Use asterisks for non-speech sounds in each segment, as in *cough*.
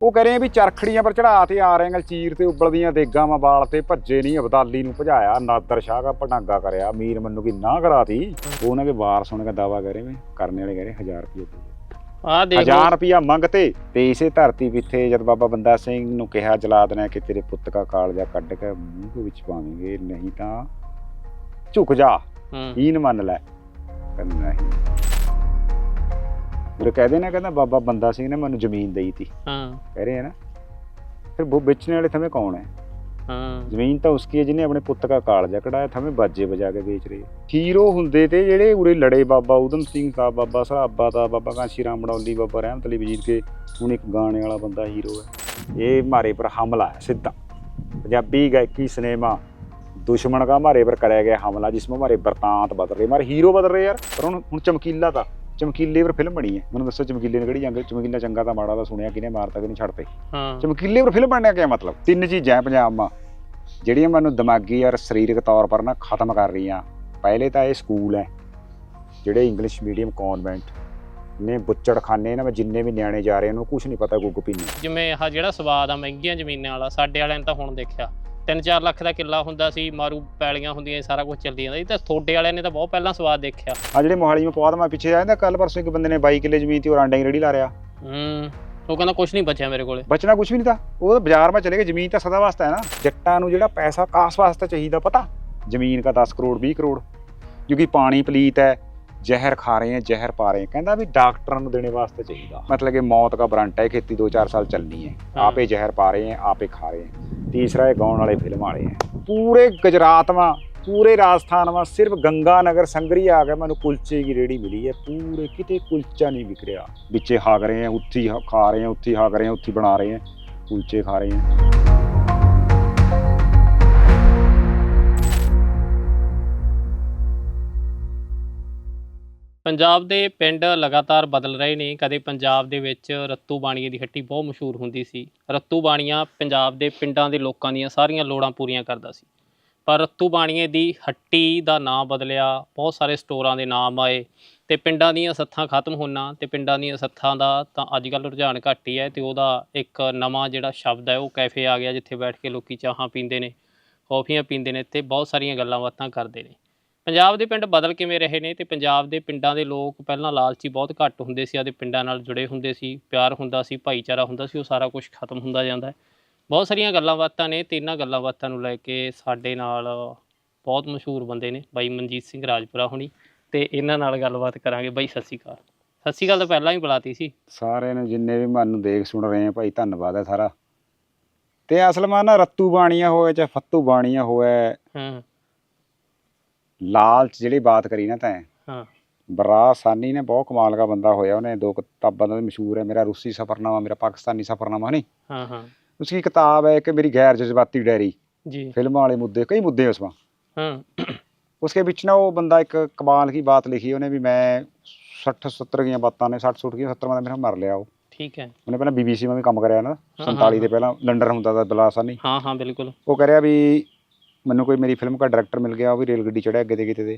ਉਹ ਕਹ ਰਹੇ ਆ ਵੀ ਚਰਖੜੀਆਂ ਪਰ ਚੜਾ ਤੇ ਆ ਰਹੇ ਗਲ ਚੀਰ ਤੇ ਉਬਲਦੀਆਂ ਦੇਗਾਂ ਮਾ ਬਾਲ ਤੇ ਭੱਜੇ ਨਹੀਂ ਅਬਦਾਲੀ ਨੂੰ ਭਜਾਇਆ ਨਾਦਰ ਸ਼ਾਹ ਦਾ ਪਟਾਂਗਾ ਕਰਿਆ ਮੀਰ ਮੰਨੂ ਕੀ ਨਾ ਕਰਾਤੀ? ਉਹ ਉਹਨਾਂ ਕੇ ਵਾਰ ਸੁਣ ਕੇ ਦਾਵਾ ਕਰੇ ਮੈਂ ਕਰਨੇ ਵਾਲੇ ਕਹ ਰਹੇ 1000 ਰੁਪਏ ਆਹ ਦੇਖ ਲਓ। ਹਜ਼ਾਰ ਰੁਪਿਆ ਮੰਗਤੇ ਤੇ ਇਸੇ ਧਰਤੀ ਪਿੱਛੇ ਜਦ ਬਾਬਾ ਬੰਦਾ ਸਿੰਘ ਨੂੰ ਕਿਹਾ ਜਲਾ ਦੇਣਾ ਕਿ ਤੇਰੇ ਪੁੱਤ ਕਾ ਕਾਲਜਾ ਕੱਢ ਕੇ ਮੂੰਹ ਦੇ ਵਿੱਚ ਪਾਵਾਂਗੇ ਨਹੀਂ ਤਾਂ ਝੁਕ ਜਾ ਹੂੰ। ਹੀਨ ਮੰਨ ਲੈ। ਕਹਿੰਦਾ ਨਹੀਂ। ਉਹ ਕਹਦੇ ਨਾ ਕਹਿੰਦਾ ਬਾਬਾ ਬੰਦਾ ਸਿੰਘ ਨੇ ਮੈਨੂੰ ਜ਼ਮੀਨ ਦੇਈ ਤੀ। ਹਾਂ। ਕਹ ਰਹੇ ਹੈ ਨਾ। ਫਿਰ ਉਹ ਵੇਚਣੇ ਵਾਲੇ ਥਵੇਂ ਕੌਣ ਹੈ? ਹਾਂ। ਜ਼ਮੀਨ ਤਾਂ ਉਸकी ਹੈ ਜਿਹਨੇ ਆਪਣੇ ਪੁੱਤ ਕਾ ਕਾਲਜਾ ਕਢਾਇਆ ਥਵੇਂ ਬਾਜੇ ਵਜਾ ਕੇ ਵੇਚ ਰਹੇ ਹੀਰੋ ਹੁੰਦੇ ਤੇ ਜਿਹੜੇ ਉਰੇ ਲੜੇ ਬਾਬਾ ਉਦਮ ਸਿੰਘ ਸਾਹਿਬ ਬਾਬਾ ਸਰਾਬਾ ਦਾ ਬਾਬਾ ਕਾਂਸ਼ੀ ਰਾਮ ਬਣੌਲੀ ਬਾਬਾ ਰਹਿਮਤ ਅਲੀ ਵਜੀਦ ਕੇ ਹੁਣ ਇੱਕ ਗਾਣੇ ਵਾਲਾ ਬੰਦਾ ਹੀਰੋ ਹੈ। ਇਹ ਮਾਰੇ ਪਰ ਹਮਲਾ ਹੈ ਸਿੱਧਾ। ਪੰਜਾਬੀ ਗਾਇਕੀ ਸਿਨੇਮਾ ਦੁਸ਼ਮਣ ਦਾ ਮਾਰੇ ਪਰ ਕਰਿਆ ਗਿਆ ਹਮਲਾ ਜਿਸमें ਮਾਰੇ ਵਰਤਾਂਤ ਬਦਲ ਰਹੇ। ਮਾਰੇ ਹੀਰੋ ਬਦਲ ਰਹੇ ਯਾਰ ਪਰ ਹੁਣ ਹੁਣ ਚਮਕੀਲਾ ਤਾਂ। ਚਮਕੀਲੇ ਪਰ ਫਿਲਮ ਬਣੀ ਹੈ। ਮੈਨੂੰ ਦੱਸੋ ਚਮਕੀਲੇ ਨੇ ਕਿਹੜੀ ਜੰਗ ਚਮਕੀਲਾ ਚੰਗਾ ਤਾਂ ਮਾੜਾ ਤਾਂ ਸੁਣਿਆ ਕਿਨੇ ਮਾਰਤਾ ਕਿ ਨਹੀਂ ਛੱਡਤੇ। ਹਾਂ। ਚਮਕੀਲੇ ਪਰ ਫਿਲਮ ਬਣਨਾ ਕਿਆ ਮਤਲਬ? ਤਿੰਨ ਚੀਜ਼ਾਂ ਹੈ ਪੰਜਾਬ ਮਾ। ਜਿਹੜੀਆਂ ਮੈਨੂੰ ਦਿਮਾਗੀ ਔਰ ਸਰੀਰਕ ਤੌਰ ਪਰ ਨਾ ਖਤਮ ਕਰ ਰਹੀਆਂ। ਪਹਿਲੇ ਤਾਂ ਇਹ ਸਕੂਲ ਹੈ। ਜਿਹੜੇ ਇੰਗਲਿਸ਼ ਮੀਡੀਅਮ ਕਨਵੈਂਟ ਨੇ ਬੁੱਚੜਖਾਨੇ ਨਾ ਮੈਂ ਜਿੰਨੇ ਵੀ ਨਿਆਣੇ ਜਾ ਰਹੇ ਉਹਨੂੰ ਕੁਝ ਨਹੀਂ ਪਤਾ ਗੁੱਗ ਪੀਨੇ ਜਿਵੇਂ ਆਹ ਜਿਹੜਾ ਸਵਾਦ ਆ ਮਹਿੰਗੀਆਂ ਜ਼ਮੀਨਾਂ ਵਾਲਾ ਸਾਡੇ ਵਾਲਿਆਂ ਨੇ ਤਾਂ ਹੁਣ ਦੇਖਿਆ। 3-4 ਲੱਖ ਦਾ ਕਿੱਲਾ ਹੁੰਦਾ ਸੀ ਮਾਰੂ ਪੈਲੀਆਂ ਹੁੰਦੀਆਂ ਸੀ, ਸਾਰਾ ਕੁਝ ਚੱਲੀ ਜਾਂਦਾ ਇਹ ਤਾਂ ਤੁਹਾਡੇ ਵਾਲਿਆਂ ਨੇ ਤਾਂ ਬਹੁਤ ਪਹਿਲਾਂ ਸਵਾਦ ਦੇਖਿਆ। ਆ ਜਿਹੜੇ ਮੋਹਾਲੀ ਮੇ ਪਵਾਦ ਮੈਂ ਪਿੱਛੇ ਆਇਆ ਨਾ ਕੱਲ ਪਰਸੋਂ ਇੱਕ ਬੰਦੇ ਨੇ 22 ਕਿੱਲੇ ਜ਼ਮੀਨ ਤੇ ਉਹ ਆਂਡਾ ਹੀ ਰੇੜੀ ਲਾ ਰਿਆ ਹੂੰ ਉਹ ਕਹਿੰਦਾ ਕੁਝ ਨਹੀਂ ਬਚਿਆ ਮੇਰੇ ਕੋਲੇ। ਬਚਣਾ ਕੁਝ ਵੀ ਨਹੀਂ ਤਾਂ ਉਹ ਤਾਂ ਬਾਜ਼ਾਰ ਮਾ ਚਲੇ ਗਏ ਜ਼ਮੀਨ ਤਾਂ ਸਦਾ ਵਾਸਤਾ ਹੈ ਨਾ। ਜੱਟਾਂ ਨੂੰ ਜਿਹੜਾ ਪੈਸਾ ਕਾਸ ਵਾਸਤੇ ਚਾਹੀਦਾ ਪਤਾ? ਜ਼ਮੀਨ ਦਾ 10 ਕਰੋੜ 20 ਕਰੋੜ। ਕਿਉਂਕਿ ਪਾਣੀ ਪਲੀਤ ਹੈ ਜ਼ਹਿਰ ਖਾ ਰਹੇ ਹੈ ਜ਼ਹਿਰ ਪਾ ਰਹੇ ਹੈ। ਕਹਿੰਦਾ ਵੀ ਡਾਕਟਰਾਂ ਨੂੰ ਦੇਣੇ ਵਾਸਤੇ ਚਾਹੀਦਾ। ਮਤਲਬ ਕਿ ਮੌਤ ਦਾ ਬਰੰਟ ਹੈ ਖੇਤੀ 2-4 ਸਾਲ ਚੱਲਣੀ ਹੈ। ਆਪੇ ਜ਼ਹਿਰ ਪਾ ਰਹੇ ਹੈ ਆਪੇ ਖਾ ਰਹੇ ਹੈ। ਤੀਸਰਾ ਇਹ ਗਾਉਣ ਵਾਲੇ ਫਿਲਮ ਵਾਲੇ ਹੈ। ਪੂਰੇ ਗੁਜਰਾਤ ਮਾ ਪੂਰੇ ਰਾਜਸਥਾਨ ਮਾ ਸਿਰਫ ਗੰਗਾ ਨਗਰ ਸੰਗਰੀ ਆ ਗਿਆ ਮੈਨੂੰ ਕੁਲਚੇ ਦੀ ਰੇੜੀ ਮਿਲੀ ਹੈ। ਪੂਰੇ ਕਿਤੇ ਕੁਲਚਾ ਨਹੀਂ ਵਿਕ ਰਿਹਾ ਵਿੱਚੇ ਹਾਗ ਰਹੇ ਹੈ ਉੱਥੀ ਖਾ ਰਹੇ ਹੈ ਉੱਥੀ ਹਾਗ ਰਹੇ ਹੈ ਉੱਥੀ ਬਣਾ ਰਹੇ ਹੈ ਕੁਲਚੇ ਖਾ ਰਹੇ ਹੈ। ਪੰਜਾਬ ਦੇ ਪਿੰਡ ਲਗਾਤਾਰ ਬਦਲ ਰਹੇ ਨੇ। ਕਦੇ ਪੰਜਾਬ ਦੇ ਵਿੱਚ ਰੱਤੂ ਬਾਣੀਏ ਦੀ ਹੱਟੀ ਬਹੁਤ ਮਸ਼ਹੂਰ ਹੁੰਦੀ ਸੀ। ਰੱਤੂ ਬਾਣੀਆਂ ਪੰਜਾਬ ਦੇ ਪਿੰਡਾਂ ਦੇ ਲੋਕਾਂ ਦੀਆਂ ਸਾਰੀਆਂ ਲੋੜਾਂ ਪੂਰੀਆਂ ਕਰਦਾ ਸੀ। ਪਰ ਰੱਤੂ ਬਾਣੀਏ ਦੀ ਹੱਟੀ ਦਾ ਨਾਮ ਬਦਲਿਆ, ਬਹੁਤ ਸਾਰੇ ਸਟੋਰਾਂ ਦੇ ਨਾਮ ਆਏ ਤੇ ਪਿੰਡਾਂ ਦੀਆਂ ਸੱਥਾਂ ਖਤਮ ਹੋਣਾ ਤੇ ਪਿੰਡਾਂ ਦੀਆਂ ਸੱਥਾਂ ਦਾ ਤਾਂ ਅੱਜ ਕੱਲ੍ਹ ਰੁਝਾਨ ਘੱਟ ਹੀ ਹੈ ਤੇ ਉਹਦਾ ਇੱਕ ਨਵਾਂ ਜਿਹੜਾ ਸ਼ਬਦ ਹੈ, ਉਹ ਕੈਫੇ ਆ ਗਿਆ ਜਿੱਥੇ ਬੈਠ ਕੇ ਲੋਕੀ ਚਾਹਾਂ ਪੀਂਦੇ ਨੇ, ਕੌਫੀਆਂ ਪੀਂਦੇ ਨੇ ਤੇ ਬਹੁਤ ਸਾਰੀਆਂ ਗੱਲਾਂ ਬਾਤਾਂ ਕਰਦੇ ਨੇ। ਪੰਜਾਬ ਦੇ ਪਿੰਡ ਬਦਲ ਕਿਵੇਂ ਰਹੇ ਨੇ ਤੇ ਪੰਜਾਬ ਦੇ ਪਿੰਡਾਂ ਦੇ ਲੋਕ ਪਹਿਲਾਂ ਲਾਲਚੀ ਬਹੁਤ ਘੱਟ ਹੁੰਦੇ ਸੀ ਆਦੇ ਪਿੰਡਾਂ ਨਾਲ ਜੁੜੇ ਹੁੰਦੇ ਸੀ ਪਿਆਰ ਹੁੰਦਾ ਸੀ ਭਾਈਚਾਰਾ ਹੁੰਦਾ ਸੀ ਉਹ ਸਾਰਾ ਕੁਝ ਖਤਮ ਹੁੰਦਾ ਜਾਂਦਾ ਹੈ। ਬਹੁਤ ਸਾਰੀਆਂ ਗੱਲਾਂ ਬਾਤਾਂ ਨੇ ਤੇ ਇਹਨਾਂ ਗੱਲਾਂ ਬਾਤਾਂ ਨੂੰ ਲੈ ਕੇ ਸਾਡੇ ਨਾਲ ਬਹੁਤ ਮਸ਼ਹੂਰ ਬੰਦੇ ਨੇ ਬਾਈ ਮਨਜੀਤ ਸਿੰਘ ਰਾਜਪੁਰਾ ਹੁਣੀ ਤੇ ਇਹਨਾਂ ਨਾਲ ਗੱਲਬਾਤ ਕਰਾਂਗੇ। ਬਾਈ ਸਤਿ ਸ਼੍ਰੀ ਅਕਾਲ। ਸਤਿ ਸ਼੍ਰੀ ਅਕਾਲ ਤਾਂ ਪਹਿਲਾਂ ਹੀ ਬੁਲਾਤੀ ਸੀ। ਸਾਰਿਆਂ ਨੂੰ ਜਿੰਨੇ ਵੀ ਮਨ ਦੇਖ ਸੁਣ ਰਹੇ ਆ ਭਾਈ ਧੰਨਵਾਦ ਹੈ ਸਾਰਾ। ਤੇ ਅਸਲ ਮਾ ਨਾ ਰੱਤੂ ਬਾਣੀਆਂ ਹੋਏ ਚਾਹੇ ਫੱਤੂ ਬਾਣੀਆਂ ਹੋਏ ਹਾਂ। ਲਾਲਚ ਜਿਹੜੀ ਬਾਤ ਕਰੀ ਨਾ ਤੈਂ ਹਾਂ। ਬਰਾ ਸਾਨੀ ਨੇ ਬਹੁਤ ਕਮਾਲ ਦਾ ਬੰਦਾ ਹੋਇਆ ਉਹਨੇ ਦੋ ਕਿਤਾਬਾਂ ਦਾ ਮਸ਼ਹੂਰ ਹੈ ਮੇਰਾ ਰੂਸੀ ਸਫਰਨਾਮਾ ਮੇਰਾ ਪਾਕਿਸਤਾਨੀ ਸਫਰਨਾਮਾ ਨਹੀਂ ਹਾਂ ਹਾਂ। ਉਸकी ਕਿਤਾਬ ਹੈ ਕਿ ਮੇਰੀ ਗੈਰ ਜਜ਼ਬਾਤੀ ਡਾਇਰੀ ਜੀ। ਫਿਲਮਾਂ ਵਾਲੇ ਮੁੱਦੇ ਕਈ ਮੁੱਦੇ ਉਸਮਾ ਹਾਂ। ਉਸਕੇ ਵਿੱਚ ਨਾ ਉਹ ਬੰਦਾ ਇੱਕ ਕਮਾਲ ਦੀ ਬਾਤ ਲਿਖੀ ਉਹਨੇ ਵੀ ਮੈਂ 60 70 ਦੀਆਂ ਬਾਤਾਂ ਨੇ 60 ਸੁੱਟ ਗਈਆਂ 70 ਦਾ ਮੇਰਾ ਮਰ ਲਿਆ ਉਹ। ਠੀਕ ਹੈ। ਉਹਨੇ ਪਹਿਲਾਂ ਬੀਬੀਸੀ ਮੈਂ ਵੀ ਕੰਮ ਕਰਿਆ ਨਾ 47 ਦੇ ਪਹਿਲਾਂ ਲੰਡਰ ਹੁੰਦਾ ਦਾ ਬਲਾਸਾ ਨਹੀਂ ਹਾਂ ਹਾਂ ਬਿਲਕੁਲ। ਉਹ ਕਰਿਆ ਵੀ ਮੈਨੂੰ ਕੋਈ ਮੇਰੀ ਫਿਲਮ ਦਾ ਡਾਇਰੈਕਟਰ ਮਿਲ ਗਿਆ ਉਹ ਵੀ ਰੇਲ ਗੱਡੀ ਚੜਿਆ ਅੱਗੇ ਤੇ ਕਿਤੇ ਤੇ।